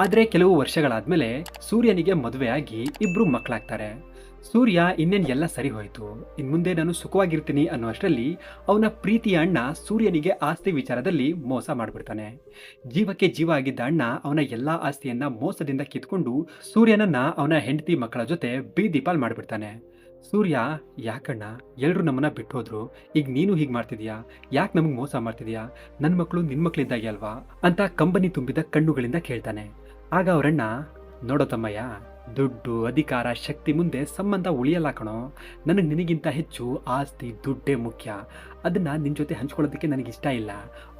ಆದ್ರೆ ಕೆಲವು ವರ್ಷಗಳಾದಮೇಲೆ ಸೂರ್ಯನಿಗೆ ಮದುವೆ ಆಗಿ ಇಬ್ರು ಮಕ್ಕಳಾಗ್ತಾರೆ ಸೂರ್ಯ ಇನ್ನೇನು ಎಲ್ಲ ಸರಿ ಹೋಯಿತು. ಇನ್ನು ಮುಂದೆ ನಾನು ಸುಖವಾಗಿರ್ತೀನಿ ಅನ್ನೋ ಅಷ್ಟರಲ್ಲಿ ಅವನ ಪ್ರೀತಿಯ ಅಣ್ಣ ಸೂರ್ಯನಿಗೆ ಆಸ್ತಿ ವಿಚಾರದಲ್ಲಿ ಮೋಸ ಮಾಡಿಬಿಡ್ತಾನೆ. ಜೀವಕ್ಕೆ ಜೀವ ಆಗಿದ್ದ ಅಣ್ಣ ಅವನ ಎಲ್ಲ ಆಸ್ತಿಯನ್ನು ಮೋಸದಿಂದ ಕಿತ್ಕೊಂಡು ಸೂರ್ಯನನ್ನು ಅವನ ಹೆಂಡತಿ ಮಕ್ಕಳ ಜೊತೆ ಬೀದಿಪಾಲ್ ಮಾಡ್ಬಿಡ್ತಾನೆ. ಸೂರ್ಯ, ಯಾಕಣ್ಣ ಎಲ್ಲರೂ ನಮ್ಮನ್ನ ಬಿಟ್ಟು ಹೋದ್ರು ಈಗ ನೀನು ಹೀಗೆ ಮಾಡ್ತಿದ್ಯಾ? ಯಾಕೆ ನಮಗೆ ಮೋಸ ಮಾಡ್ತಿದ್ಯಾ? ನನ್ನ ಮಕ್ಕಳು ನಿನ್ನ ಮಕ್ಕಳಿದ್ದಾಗೆ ಅಲ್ವಾ? ಅಂತ ಕಂಬನಿ ತುಂಬಿದ ಕಣ್ಣುಗಳಿಂದ ಕೇಳ್ತಾನೆ. ಆಗ ಅವರಣ್ಣ, ನೋಡೋ ತಮ್ಮಯ್ಯ, ದುಡ್ಡು, ಅಧಿಕಾರ, ಶಕ್ತಿ ಮುಂದೆ ಸಂಬಂಧ ಉಳಿಯಲ್ಲ ಕಣೋ. ನನಗೆ ನಿನಗಿಂತ ಹೆಚ್ಚು ಆಸ್ತಿ, ದುಡ್ಡೇ ಮುಖ್ಯ. ಅದನ್ನ ನಿನ್ನ ಜೊತೆ ಹಂಚ್ಕೊಳ್ಳೋದಕ್ಕೆ ನನಗೆ ಇಷ್ಟ ಇಲ್ಲ.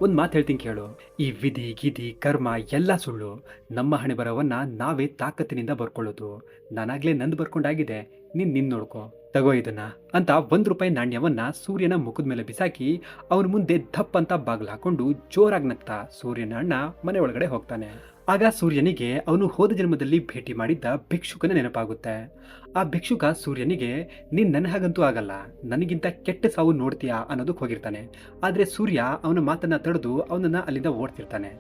ಒಂದು ಮಾತು ಹೇಳ್ತೀನಿ ಕೇಳು. ಈ ವಿಧಿ, ಗಿಧಿ, ಕರ್ಮ ಎಲ್ಲ ಸುಳ್ಳು. ನಮ್ಮ ಹಣೆ ಬರವನ್ನು ನಾವೇ ತಾಕತ್ತಿನಿಂದ ಬರ್ಕೊಳ್ಳೋದು. ನಾನಾಗಲೇ ನಂದು ಬರ್ಕೊಂಡಾಗಿದೆ. ನೀನು ನಿನ್ನ ನೋಡ್ಕೋ. ತಗೋ ಇದನ್ನ ಅಂತ ಒಂದು ರೂಪಾಯಿ ನಾಣ್ಯವನ್ನ ಸೂರ್ಯನ ಮುಖದ ಮೇಲೆ ಬಿಸಾಕಿ ಅವನ ಮುಂದೆ ದಪ್ಪಂತ ಬಾಗ್ಲು ಹಾಕೊಂಡು ಜೋರಾಗಿ ನಗ್ತಾ ಸೂರ್ಯನ ಅಣ್ಣ ಮನೆ ಒಳಗಡೆ ಹೋಗ್ತಾನೆ. ಆಗ ಸೂರ್ಯನಿಗೆ ಅವನು ಹೋದ ಜನ್ಮದಲ್ಲಿ ಭೇಟಿ ಮಾಡಿದ್ದ ಭಿಕ್ಷುಕನ ನೆನಪಾಗುತ್ತೆ. ಆ ಭಿಕ್ಷುಕ ಸೂರ್ಯನಿಗೆ, ನೀನ್ ನನ್ನ ಹಾಗಂತೂ ಆಗಲ್ಲ. ನನಗಿಂತ ಕೆಟ್ಟ ಸಾವು ನೋಡ್ತೀಯಾ? ಅನ್ನೋದಕ್ಕೆ ಹೋಗಿರ್ತಾನೆ. ಆದರೆ ಸೂರ್ಯ ಅವನ ಮಾತನ್ನು ತಡೆದು ಅವನನ್ನು ಅಲ್ಲಿಂದ ಓಡ್ತಿರ್ತಾನೆ.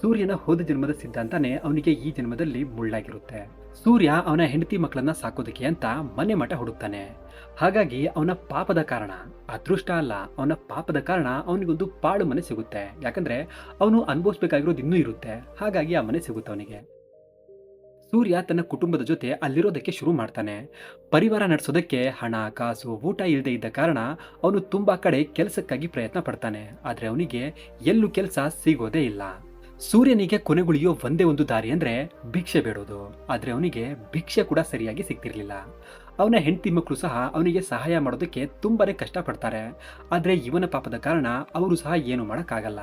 ಸೂರ್ಯನ ಹೋದ ಜನ್ಮದ ಸಿದ್ಧಾಂತನೇ ಅವನಿಗೆ ಈ ಜನ್ಮದಲ್ಲಿ ಮುಳ್ಳಾಗಿರುತ್ತೆ. ಸೂರ್ಯ ಅವನ ಹೆಂಡತಿ ಮಕ್ಕಳನ್ನ ಸಾಕೋದಕ್ಕೆ ಅಂತ ಮನೆ ಮಠ ಹುಡುಕ್ತಾನೆ. ಹಾಗಾಗಿ ಅವನ ಪಾಪದ ಕಾರಣ, ಅದೃಷ್ಟ ಅಲ್ಲ, ಅವನ ಪಾಪದ ಕಾರಣ ಅವನಿಗೊಂದು ಪಾಳು ಮನೆ ಸಿಗುತ್ತೆ. ಯಾಕಂದ್ರೆ ಅವನು ಅನುಭವಿಸ್ಬೇಕಾಗಿರೋದು ಇನ್ನೂ ಇರುತ್ತೆ. ಹಾಗಾಗಿ ಆ ಮನೆ ಸಿಗುತ್ತೆ ಅವನಿಗೆ. ಸೂರ್ಯ ತನ್ನ ಕುಟುಂಬದ ಜೊತೆ ಅಲ್ಲಿರೋದಕ್ಕೆ ಶುರು ಮಾಡ್ತಾನೆ. ಪರಿವಾರ ನಡೆಸೋದಕ್ಕೆ ಹಣ, ಕಾಸು, ಊಟ ಇಲ್ಲದೆ ಇದ್ದ ಕಾರಣ ಅವನು ತುಂಬ ಕಡೆ ಕೆಲಸಕ್ಕಾಗಿ ಪ್ರಯತ್ನ ಪಡ್ತಾನೆ. ಆದರೆ ಅವನಿಗೆ ಎಲ್ಲೂ ಕೆಲಸ ಸಿಗೋದೇ ಇಲ್ಲ. ಸೂರ್ಯನಿಗೆ ಕೊನೆಗುಳಿಯೋ ಒಂದೇ ಒಂದು ದಾರಿ ಅಂದರೆ ಭಿಕ್ಷೆ ಬೇಡೋದು. ಆದರೆ ಅವನಿಗೆ ಭಿಕ್ಷೆ ಕೂಡ ಸರಿಯಾಗಿ ಸಿಗ್ತಿರ್ಲಿಲ್ಲ. ಅವನ ಹೆಂಡತಿ ಮಕ್ಕಳು ಸಹ ಅವನಿಗೆ ಸಹಾಯ ಮಾಡೋದಕ್ಕೆ ತುಂಬಾನೇ ಕಷ್ಟಪಡ್ತಾರೆ. ಆದರೆ ಇವನ ಪಾಪದ ಕಾರಣ ಅವರು ಸಹ ಏನು ಮಾಡೋಕ್ಕಾಗಲ್ಲ.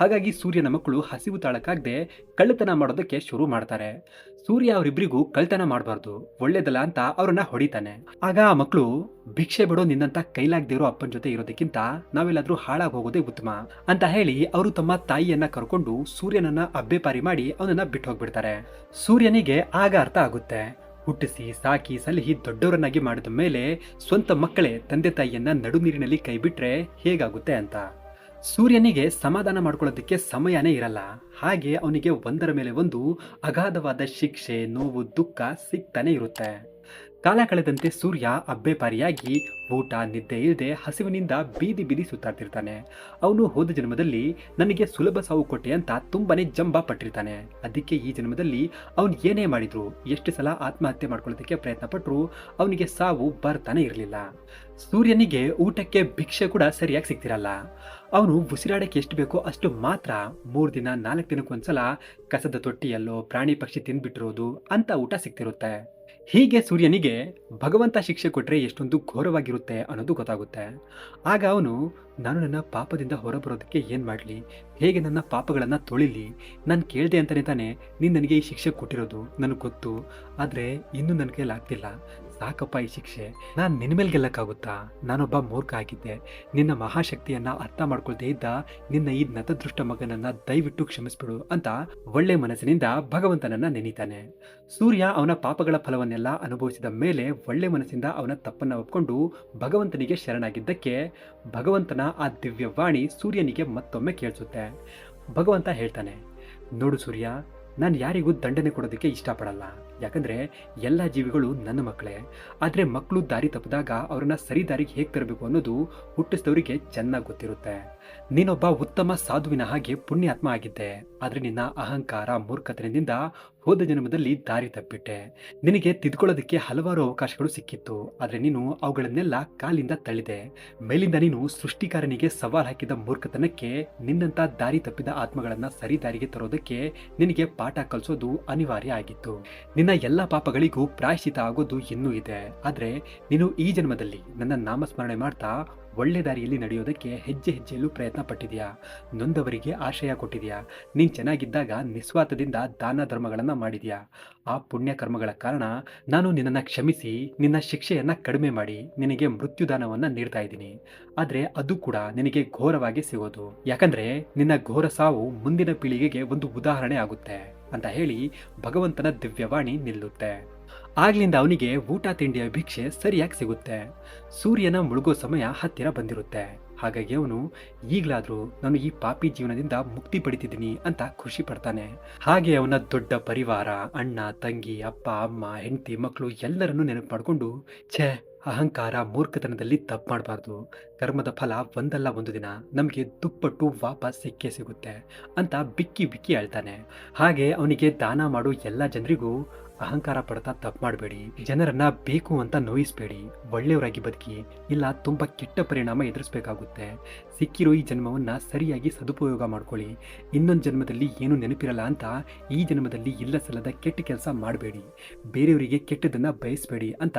ಹಾಗಾಗಿ ಸೂರ್ಯನ ಮಕ್ಕಳು ಹಸಿವು ತಾಳಕ್ಕಾಗದೆ ಕಳ್ಳತನ ಮಾಡೋದಕ್ಕೆ ಶುರು ಮಾಡ್ತಾರೆ. ಸೂರ್ಯ ಅವರಿಬ್ಬರಿಗೂ ಕಳ್ತನ ಮಾಡಬಾರ್ದು, ಒಳ್ಳೇದಲ್ಲ ಅಂತ ಅವ್ರನ್ನ ಹೊಡಿತಾನೆ. ಆಗ ಆ ಮಕ್ಕಳು, ಭಿಕ್ಷೆ ಬಿಡೋ ನಿನ್ನಂತ ಕೈಲಾಗ್ದಿರೋ ಅಪ್ಪನ ಜೊತೆ ಇರೋದಕ್ಕಿಂತ ನಾವೆಲ್ಲಾದ್ರೂ ಹಾಳಾಗಿ ಉತ್ತಮ ಅಂತ ಹೇಳಿ ಅವರು ತಮ್ಮ ತಾಯಿಯನ್ನ ಕರ್ಕೊಂಡು ಸೂರ್ಯನನ್ನ ಅಬ್ಬೆಪಾರಿ ಮಾಡಿ ಅವನನ್ನ ಬಿಟ್ಟು ಹೋಗ್ಬಿಡ್ತಾರೆ. ಸೂರ್ಯನಿಗೆ ಆಗ ಅರ್ಥ ಆಗುತ್ತೆ. ಹುಟ್ಟಿಸಿ, ಸಾಕಿ, ಸಲಹಿ ದೊಡ್ಡವರನ್ನಾಗಿ ಮಾಡಿದ ಮೇಲೆ ಸ್ವಂತ ಮಕ್ಕಳೇ ತಂದೆ ತಾಯಿಯನ್ನ ನಡು ನೀರಿನಲ್ಲಿ ಕೈ ಬಿಟ್ರೆ ಹೇಗಾಗುತ್ತೆ ಅಂತ. ಸೂರ್ಯನಿಗೆ ಸಮಾಧಾನ ಮಾಡ್ಕೊಳ್ಳೋದಕ್ಕೆ ಸಮಯನೇ ಇರಲ್ಲ. ಹಾಗೆ ಅವನಿಗೆ ಒಂದರ ಮೇಲೆ ಒಂದು ಅಗಾಧವಾದ ಶಿಕ್ಷೆ, ನೋವು, ದುಃಖ ಸಿಗ್ತಾನೆ ಇರುತ್ತೆ. ಕಾಲ ಕಳೆದಂತೆ ಸೂರ್ಯ ಅಬ್ಬೆಪಾರಿಯಾಗಿ ಊಟ, ನಿದ್ದೆ ಇಲ್ಲದೆ ಹಸಿವಿನಿಂದ ಬೀದಿ ಬೀದಿ ಸುತ್ತಾಡ್ತಿರ್ತಾನೆ. ಅವನು ಹೋದ ಜನ್ಮದಲ್ಲಿ ನನಗೆ ಸುಲಭ ಸಾವು ಕೊಟ್ಟೆ ಅಂತ ತುಂಬಾನೇ ಜಂಬ ಪಟ್ಟಿರ್ತಾನೆ. ಅದಕ್ಕೆ ಈ ಜನ್ಮದಲ್ಲಿ ಅವನು ಏನೇ ಮಾಡಿದ್ರು, ಎಷ್ಟು ಸಲ ಆತ್ಮಹತ್ಯೆ ಮಾಡ್ಕೊಳ್ಳೋದಕ್ಕೆ ಪ್ರಯತ್ನ ಪಟ್ಟರು ಅವನಿಗೆ ಸಾವು ಬರ್ತಾನೆ ಇರಲಿಲ್ಲ. ಸೂರ್ಯನಿಗೆ ಊಟಕ್ಕೆ ಭಿಕ್ಷೆ ಕೂಡ ಸರಿಯಾಗಿ ಸಿಗ್ತಿರಲ್ಲ. ಅವನು ಉಸಿರಾಡಕ್ಕೆ ಎಷ್ಟು ಬೇಕೋ ಅಷ್ಟು ಮಾತ್ರ ಮೂರು ದಿನ, ನಾಲ್ಕು ದಿನಕ್ಕೊಂದ್ಸಲ ಕಸದ ತೊಟ್ಟಿಯಲ್ಲೋ, ಪ್ರಾಣಿ ಪಕ್ಷಿ ತಿಂದ್ಬಿಟ್ಟಿರೋದು ಅಂತ ಊಟ ಸಿಗ್ತಿರುತ್ತೆ. ಹೀಗೆ ಸೂರ್ಯನಿಗೆ ಭಗವಂತ ಶಿಕ್ಷೆ ಕೊಟ್ಟರೆ ಎಷ್ಟೊಂದು ಘೋರವಾಗಿರುತ್ತೆ ಅನ್ನೋದು ಗೊತ್ತಾಗುತ್ತೆ. ಆಗ ಅವನು, ನಾನು ನನ್ನ ಪಾಪದಿಂದ ಹೊರಬರೋದಕ್ಕೆ ಏನು ಮಾಡಲಿ? ಹೇಗೆ ನನ್ನ ಪಾಪಗಳನ್ನು ತೊಳಿಲಿ? ನಾನು ಕೇಳಿದೆ ಅಂತಲೇ ತಾನೆ, ನೀನು ನನಗೆ ಈ ಶಿಕ್ಷೆ ಕೊಟ್ಟಿರೋದು, ನನಗೆ ಗೊತ್ತು. ಆದರೆ ಇನ್ನೂ ನನ್ನ ಕೈಯಲ್ಲಿ ಆಗ್ತಿಲ್ಲ. ಸಾಕಪ್ಪ ಈ ಶಿಕ್ಷೆ. ನಾನು ನಿನ್ನ ಮೇಲೆ ಗೆಲ್ಲಕ್ಕಾಗುತ್ತಾ? ನಾನೊಬ್ಬ ಮೂರ್ಖ ಆಗಿದ್ದೆ. ನಿನ್ನ ಮಹಾಶಕ್ತಿಯನ್ನ ಅರ್ಥ ಮಾಡ್ಕೊಳ್ತೇ ಇದ್ದ ನಿನ್ನ ಈ ನತದೃಷ್ಟ ಮಗನನ್ನ ದಯವಿಟ್ಟು ಕ್ಷಮಿಸ್ಬಿಡು ಅಂತ ಒಳ್ಳೆ ಮನಸ್ಸಿನಿಂದ ಭಗವಂತನನ್ನ ನೆನೀತಾನೆ. ಸೂರ್ಯ ಅವನ ಪಾಪಗಳ ಫಲವನ್ನೆಲ್ಲ ಅನುಭವಿಸಿದ ಮೇಲೆ ಒಳ್ಳೆ ಮನಸ್ಸಿಂದ ಅವನ ತಪ್ಪನ್ನ ಒಪ್ಕೊಂಡು ಭಗವಂತನಿಗೆ ಶರಣಾಗಿದ್ದಕ್ಕೆ ಭಗವಂತನ ಆ ದಿವ್ಯವಾಣಿ ಸೂರ್ಯನಿಗೆ ಮತ್ತೊಮ್ಮೆ ಕೇಳಿಸುತ್ತೆ. ಭಗವಂತ ಹೇಳ್ತಾನೆ, ನೋಡು ಸೂರ್ಯ, ನಾನು ಯಾರಿಗೂ ದಂಡನೆ ಕೊಡೋದಕ್ಕೆ ಇಷ್ಟಪಡಲ್ಲ. ಯಾಕಂದ್ರೆ ಎಲ್ಲ ಜೀವಿಗಳು ನನ್ನ ಮಕ್ಕಳೇ. ಆದರೆ ಮಕ್ಕಳು ದಾರಿ ತಪ್ಪಿದಾಗ ಅವ್ರನ್ನ ಸರಿ ದಾರಿಗೆ ಹೇಗೆ ತರಬೇಕು ಅನ್ನೋದು ಹುಟ್ಟಿಸಿದವರಿಗೆ ಚೆನ್ನಾಗಿ ಗೊತ್ತಿರುತ್ತೆ. ನೀನೊಬ್ಬ ಉತ್ತಮ ಸಾಧುವಿನ ಹಾಗೆ ಪುಣ್ಯಾತ್ಮ ಆಗಿದ್ದೆ. ಆದರೆ ನಿನ್ನ ಅಹಂಕಾರ ಮೂರ್ಖತನದಿಂದ ಹೋದ ಜನ್ಮದಲ್ಲಿ ದಾರಿ ತಪ್ಪಿಟ್ಟೆ. ನಿನಗೆ ತಿದ್ಕೊಳ್ಳೋದಕ್ಕೆ ಹಲವಾರು ಅವಕಾಶಗಳು ಸಿಕ್ಕಿತ್ತು. ಆದರೆ ನೀನು ಅವುಗಳನ್ನೆಲ್ಲ ಕಾಲಿಂದ ತಳ್ಳಿದೆ. ಮೇಲಿಂದ ನೀನು ಸೃಷ್ಟಿಕಾರನಿಗೆ ಸವಾಲು ಹಾಕಿದ ಮೂರ್ಖತನಕ್ಕೆ ನಿನ್ನಂತ ದಾರಿ ತಪ್ಪಿದ ಆತ್ಮಗಳನ್ನು ಸರಿ ದಾರಿಗೆ ತರೋದಕ್ಕೆ ನಿನಗೆ ಪಾಠ ಕಲಿಸೋದು ಅನಿವಾರ್ಯ ಆಗಿತ್ತು. ನಿನ್ನ ಎಲ್ಲ ಪಾಪಗಳಿಗೂ ಪ್ರಾಯಶ್ಚಿತ ಆಗೋದು ಇನ್ನೂ ಇದೆ. ಆದರೆ ನೀನು ಈ ಜನ್ಮದಲ್ಲಿ ನನ್ನ ನಾಮಸ್ಮರಣೆ ಮಾಡ್ತಾ ಒಳ್ಳೆ ದಾರಿಯಲ್ಲಿ ನಡೆಯೋದಕ್ಕೆ ಹೆಜ್ಜೆ ಹೆಜ್ಜೆಯಲ್ಲೂ ಪ್ರಯತ್ನ ಪಟ್ಟಿದ್ಯಾ? ನೊಂದವರಿಗೆ ಆಶಯ ಕೊಟ್ಟಿದೆಯಾ? ನೀನ್ ಚೆನ್ನಾಗಿದ್ದಾಗ ನಿಸ್ವಾರ್ಥದಿಂದ ದಾನ ಧರ್ಮಗಳನ್ನ ಮಾಡಿದ್ಯಾ? ಆ ಪುಣ್ಯ ಕರ್ಮಗಳ ಕಾರಣ ನಾನು ನಿನ್ನನ್ನು ಕ್ಷಮಿಸಿ, ನಿನ್ನ ಶಿಕ್ಷೆಯನ್ನ ಕಡಿಮೆ ಮಾಡಿ, ನಿನಗೆ ಮೃತ್ಯುದಾನವನ್ನ ನೀಡ್ತಾ ಇದ್ದೀನಿ. ಆದ್ರೆ ಅದು ಕೂಡ ನಿನಗೆ ಘೋರವಾಗಿ ಸಿಗೋದು. ಯಾಕಂದ್ರೆ ನಿನ್ನ ಘೋರ ಸಾವು ಮುಂದಿನ ಪೀಳಿಗೆಗೆ ಒಂದು ಉದಾಹರಣೆ ಆಗುತ್ತೆ. ಅಂತ ಹೇಳಿ ಭಗವಂತನ ದಿವ್ಯವಾಣಿ ನಿಲ್ಲುತ್ತೆ. ಆಗ್ಲಿಂದ ಅವನಿಗೆ ಊಟ ತಿಂಡಿಯ ಭಿಕ್ಷೆ ಸರಿಯಾಗಿ ಸಿಗುತ್ತೆ. ಸೂರ್ಯನ ಮುಳುಗೋ ಸಮಯ ಹತ್ತಿರ ಬಂದಿರುತ್ತೆ. ಹಾಗಾಗಿ ಅವನು, ಈಗಲಾದರೂ ನಾನು ಈ ಪಾಪಿ ಜೀವನದಿಂದ ಮುಕ್ತಿ ಪಡಿತಿದ್ದೀನಿ ಅಂತ ಖುಷಿ ಪಡ್ತಾನೆ. ಹಾಗೆ ಅವನ ದೊಡ್ಡ ಪರಿವಾರ, ಅಣ್ಣ, ತಂಗಿ, ಅಪ್ಪ, ಅಮ್ಮ, ಹೆಂಡತಿ ಮಕ್ಕಳು ಎಲ್ಲರನ್ನೂ ನೆನಪು ಮಾಡಿಕೊಂಡು, ಛೇ, ಅಹಂಕಾರ ಮೂರ್ಖತನದಲ್ಲಿ ತಪ್ಪು ಮಾಡಬಾರ್ದು. ಕರ್ಮದ ಫಲ ಒಂದಲ್ಲ ಒಂದು ದಿನ, ನಮಗೆ ದುಪ್ಪಟ್ಟು ವಾಪಸ್ ಸಿಕ್ಕೇ ಸಿಗುತ್ತೆ ಅಂತ ಬಿಕ್ಕಿ ಬಿಕ್ಕಿ ಹೇಳ್ತಾನೆ ಹಾಗೆ ಅವನಿಗೆ ದಾನ ಮಾಡೋ ಎಲ್ಲ ಜನರಿಗೂ ಅಹಂಕಾರ ಪಡ್ತಾ ತಪ್ಪು ಮಾಡಬೇಡಿ. ಜನರನ್ನ ಬೇಕು ಅಂತ ನೋಯಿಸ್ಬೇಡಿ. ಒಳ್ಳೆಯವರಾಗಿ ಬದುಕಿ, ಇಲ್ಲ ತುಂಬ ಕೆಟ್ಟ ಪರಿಣಾಮ ಎದುರಿಸಬೇಕಾಗುತ್ತೆ. ಸಿಕ್ಕಿರೋ ಈ ಜನ್ಮವನ್ನ ಸರಿಯಾಗಿ ಸದುಪಯೋಗ ಮಾಡ್ಕೊಳ್ಳಿ. ಇನ್ನೊಂದು ಜನ್ಮದಲ್ಲಿ ಏನು ನೆನಪಿರಲ್ಲ ಅಂತ ಈ ಜನ್ಮದಲ್ಲಿ ಇಲ್ಲ ಸಲ್ಲದ ಕೆಟ್ಟ ಕೆಲಸ ಮಾಡಬೇಡಿ. ಬೇರೆಯವರಿಗೆ ಕೆಟ್ಟದನ್ನ ಬಯಸಬೇಡಿ ಅಂತ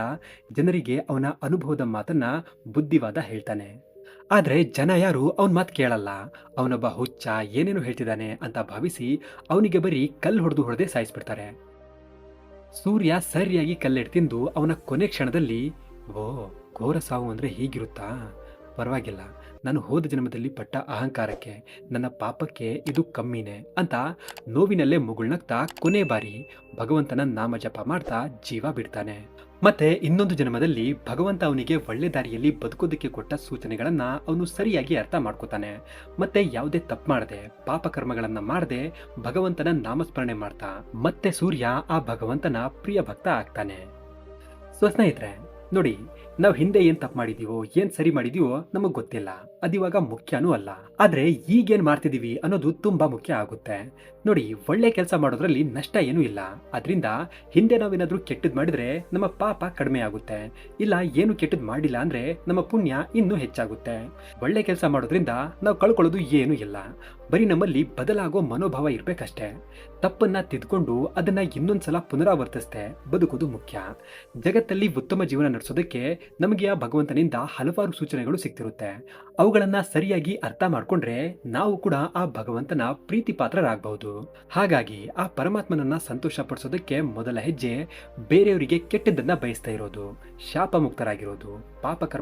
ಜನರಿಗೆ ಅವನ ಅನುಭವದ ಮಾತನ್ನ ಬುದ್ಧಿವಾದ ಹೇಳ್ತಾನೆ. ಆದರೆ ಜನ ಯಾರು ಅವನ ಮಾತು ಕೇಳಲ್ಲ. ಅವನೊಬ್ಬ ಹುಚ್ಚ ಏನೇನು ಹೇಳ್ತಿದ್ದಾನೆ ಅಂತ ಭಾವಿಸಿ ಅವನಿಗೆ ಬರೀ ಕಲ್ಲು ಹೊಡೆದು ಹೊಡೆದೇ ಸಾಯಿಸ್ಬಿಡ್ತಾರೆ. ಸೂರ್ಯ ಸರಿಯಾಗಿ ಕಲ್ಲೆಡ್ ತಿಂದು ಅವನ ಕೊನೆ ಕ್ಷಣದಲ್ಲಿ, ಓ, ಘೋರ ಸಾವು ಅಂದರೆ ಹೀಗಿರುತ್ತಾ? ಪರವಾಗಿಲ್ಲ. ನಾನು ಹೋದ ಜನ್ಮದಲ್ಲಿ ಪಟ್ಟ ಅಹಂಕಾರಕ್ಕೆ, ನನ್ನ ಪಾಪಕ್ಕೆ ಇದು ಕಮ್ಮಿನೇ ಅಂತ ನೋವಿನಲ್ಲೇ ಮುಗುಳ್ನಗ್ತಾ ಕೊನೆ ಬಾರಿ ಭಗವಂತನ ನಾಮ ಜಪ ಮಾಡ್ತಾ ಜೀವ ಬಿಡ್ತಾನೆ. ಮತ್ತೆ ಇನ್ನೊಂದು ಜನ್ಮದಲ್ಲಿ ಭಗವಂತ ಅವನಿಗೆ ಒಳ್ಳೆ ದಾರಿಯಲ್ಲಿ ಬದುಕೋದಕ್ಕೆ ಕೊಟ್ಟ ಸೂಚನೆಗಳನ್ನ ಅವನು ಸರಿಯಾಗಿ ಅರ್ಥ ಮಾಡ್ಕೋತಾನೆ. ಮತ್ತೆ ಯಾವುದೇ ತಪ್ಪು ಮಾಡದೆ, ಪಾಪ ಕರ್ಮಗಳನ್ನ ಮಾಡದೆ ಭಗವಂತನ ನಾಮಸ್ಮರಣೆ ಮಾಡ್ತಾ, ಮತ್ತೆ ಸೂರ್ಯ ಆ ಭಗವಂತನ ಪ್ರಿಯ ಭಕ್ತ ಆಗ್ತಾನೆ. ಸೊ ಸ್ನೇಹಿತರೆ ನೋಡಿ, ನಾವು ಹಿಂದೆ ಏನು ತಪ್ಪು ಮಾಡಿದೀವೋ, ಏನು ಸರಿ ಮಾಡಿದೀವೋ ನಮಗೆ ಗೊತ್ತಿಲ್ಲ. ಅದಿವಾಗ ಮುಖ್ಯನೂ ಅಲ್ಲ. ಆದ್ರೆ ಈಗೇನ್ ಮಾಡ್ತಿದೀವಿ ಅನ್ನೋದು ತುಂಬಾ ಮುಖ್ಯ ಆಗುತ್ತೆ. ನೋಡಿ, ಒಳ್ಳೆ ಕೆಲಸ ಮಾಡೋದ್ರಲ್ಲಿ ನಷ್ಟ ಏನೂ ಇಲ್ಲ. ಅದರಿಂದ ಹಿಂದೆ ನಾವೇನಾದ್ರೂ ಕೆಟ್ಟದ್ ಮಾಡಿದ್ರೆ ನಮ್ಮ ಪಾಪ ಕಡಿಮೆ ಆಗುತ್ತೆ. ಇಲ್ಲ, ಏನು ಕೆಟ್ಟದ್ ಮಾಡಿಲ್ಲ ಅಂದ್ರೆ ನಮ್ಮ ಪುಣ್ಯ ಇನ್ನೂ ಹೆಚ್ಚಾಗುತ್ತೆ. ಒಳ್ಳೆ ಕೆಲಸ ಮಾಡೋದ್ರಿಂದ ನಾವು ಕಳ್ಕೊಳ್ಳೋದು ಏನೂ ಇಲ್ಲ. ಬರೀ ನಮ್ಮಲ್ಲಿ ಬದಲಾಗೋ ಮನೋಭಾವ ಇರ್ಬೇಕಷ್ಟೆ. ತಪ್ಪನ್ನ ತಿದ್ಕೊಂಡು ಅದನ್ನ ಇನ್ನೊಂದ್ಸಲ ಪುನರಾವರ್ತಿಸ್ತೆ ಬದುಕೋದು ಮುಖ್ಯ. ಜಗತ್ತಲ್ಲಿ ಉತ್ತಮ ಜೀವನ ನಡೆಸೋದಕ್ಕೆ ನಮಗೆ ಆ ಭಗವಂತನಿಂದ ಹಲವಾರು ಸೂಚನೆಗಳು ಸಿಗ್ತಿರುತ್ತೆ. ಅವುಗಳನ್ನ ಸರಿಯಾಗಿ ಅರ್ಥ ಮಾಡ್ಕೊಂಡ್ರೆ ನಾವು ಕೂಡ ಆ ಭಗವಂತನ ಪ್ರೀತಿ ಪಾತ್ರರಾಗಬಹುದು ಹಾಗಾಗಿ ಆ ಪರಮಾತ್ಮನನ್ನ ಸಂತೋಷ ಪಡಿಸೋದಕ್ಕೆ ಮೊದಲ ಹೆಜ್ಜೆ ಬೇರೆಯವರಿಗೆ ಕೆಟ್ಟದ್ದನ್ನ ಬಯಸ್ತಾ ಇರೋದು ಶಾಪ ಮುಕ್ತರಾಗಿರೋದು ಪಾಪ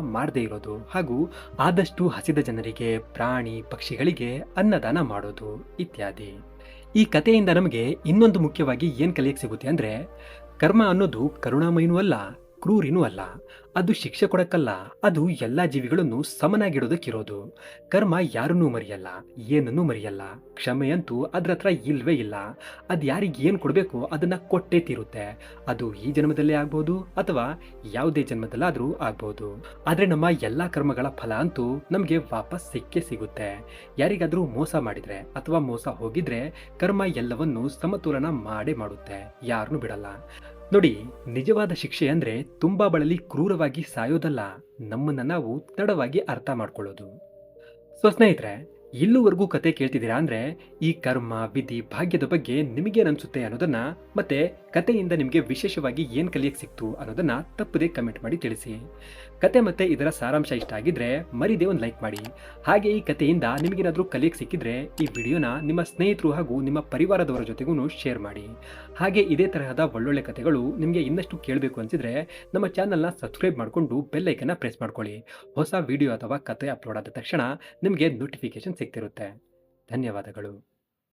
ಮಾಡದೇ ಇರೋದು ಹಾಗೂ ಆದಷ್ಟು ಹಸಿದ ಜನರಿಗೆ, ಪ್ರಾಣಿ, ಪಕ್ಷಿಗಳಿಗೆ ಅನ್ನದಾನ ಮಾಡೋದು ಇತ್ಯಾದಿ. ಈ ಕಥೆಯಿಂದ ನಮಗೆ ಇನ್ನೊಂದು ಮುಖ್ಯವಾಗಿ ಏನ್ ಕಲಿಯಕ್ಕೆ ಸಿಗುತ್ತೆ ಅಂದ್ರೆ, ಕರ್ಮ ಅನ್ನೋದು ಕರುಣಾಮಯನೂ ಅಲ್ಲ ಕ್ರೂರಿನೂ ಅಲ್ಲ, ಅದು ಶಿಕ್ಷೆ ಕೊಡಕ್ಕಲ್ಲ, ಅದು ಎಲ್ಲಾ ಜೀವಿಗಳನ್ನು ಸಮನಾಗಿಡೋದಕ್ಕಿರೋದು. ಕರ್ಮ ಯಾರನ್ನೂ ಮರೆಯಲ್ಲ, ಏನನ್ನೂ ಮರೆಯಲ್ಲ, ಕ್ಷಮೆಯಂತೂ ಅದ್ರ ಹತ್ರ ಇಲ್ವೇ ಇಲ್ಲ. ಅದು ಯಾರಿಗೆ ಏನು ಕೊಡಬೇಕು ಅದನ್ನ ಕೊಟ್ಟೇ ತೀರುತ್ತೆ. ಅದು ಈ ಜನ್ಮದಲ್ಲೇ ಆಗ್ಬೋದು ಅಥವಾ ಯಾವುದೇ ಜನ್ಮದಲ್ಲಾದ್ರೂ ಆಗ್ಬೋದು. ಆದ್ರೆ ನಮ್ಮ ಎಲ್ಲಾ ಕರ್ಮಗಳ ಫಲ ಅಂತೂ ನಮಗೆ ವಾಪಸ್ ಸಿಕ್ಕೇ ಸಿಗುತ್ತೆ. ಯಾರಿಗಾದ್ರೂ ಮೋಸ ಮಾಡಿದ್ರೆ ಅಥವಾ ಮೋಸ ಹೋಗಿದ್ರೆ ಕರ್ಮ ಎಲ್ಲವನ್ನೂ ಸಮತೋಲನ ಮಾಡೇ ಮಾಡುತ್ತೆ. ಯಾರನ್ನೂ ಬಿಡಲ್ಲ. ನೋಡಿ, ನಿಜವಾದ ಶಿಕ್ಷೆ ಅಂದರೆ ತುಂಬ ಬಳಲಿ ಕ್ರೂರವಾಗಿ ಸಾಯೋದಲ್ಲ, ನಮ್ಮನ್ನು ನಾವು ತಡವಾಗಿ ಅರ್ಥ ಮಾಡ್ಕೊಳ್ಳೋದು. ಸೊ ಸ್ನೇಹಿತರೆ, ಇಲ್ಲೂವರೆಗೂ ಕತೆ ಕೇಳ್ತಿದ್ದೀರಾ ಅಂದರೆ ಈ ಕರ್ಮ, ವಿಧಿ, ಭಾಗ್ಯದ ಬಗ್ಗೆ ನಿಮಗೇನನ್ಸುತ್ತೆ ಅನ್ನೋದನ್ನು ಅನ್ನೋದನ್ನ ಮತ್ತೆ ಕತೆಯಿಂದ ನಿಮಗೆ ವಿಶೇಷವಾಗಿ ಏನು ಕಲಿಯಕ್ಕೆ ಸಿಕ್ತು ಅನ್ನೋದನ್ನು ತಪ್ಪದೇ ಕಮೆಂಟ್ ಮಾಡಿ ತಿಳಿಸಿ. ಕತೆ ಮತ್ತು ಇದರ ಸಾರಾಂಶ ಇಷ್ಟ ಆಗಿದ್ರೆ ಮರಿದೇ ಒಂದು ಲೈಕ್ ಮಾಡಿ. ಹಾಗೆ ಈ ಕಥೆಯಿಂದ ನಿಮಗೇನಾದರೂ ಕಲಿಯಕ್ಕೆ ಸಿಕ್ಕಿದ್ರೆ ಈ ವಿಡಿಯೋನ ನಿಮ್ಮ ಸ್ನೇಹಿತರು ಹಾಗೂ ನಿಮ್ಮ ಪರಿವಾರದವರ ಜೊತೆಗೂ ಶೇರ್ ಮಾಡಿ. ಹಾಗೆ ಇದೇ ತರಹದ ಒಳ್ಳೊಳ್ಳೆ ಕಥೆಗಳು ನಿಮಗೆ ಇನ್ನಷ್ಟು ಕೇಳಬೇಕು ಅನಿಸಿದರೆ ನಮ್ಮ ಚಾನಲ್ನ ಸಬ್ಸ್ಕ್ರೈಬ್ ಮಾಡಿಕೊಂಡು ಬೆಲ್ ಐಕನ್ನ ಪ್ರೆಸ್ ಮಾಡ್ಕೊಳ್ಳಿ. ಹೊಸ ವಿಡಿಯೋ ಅಥವಾ ಕತೆ ಅಪ್ಲೋಡ್ ಆದ ತಕ್ಷಣ ನಿಮಗೆ ನೋಟಿಫಿಕೇಶನ್ ಸಿಗ್ತಿರುತ್ತೆ. ಧನ್ಯವಾದಗಳು.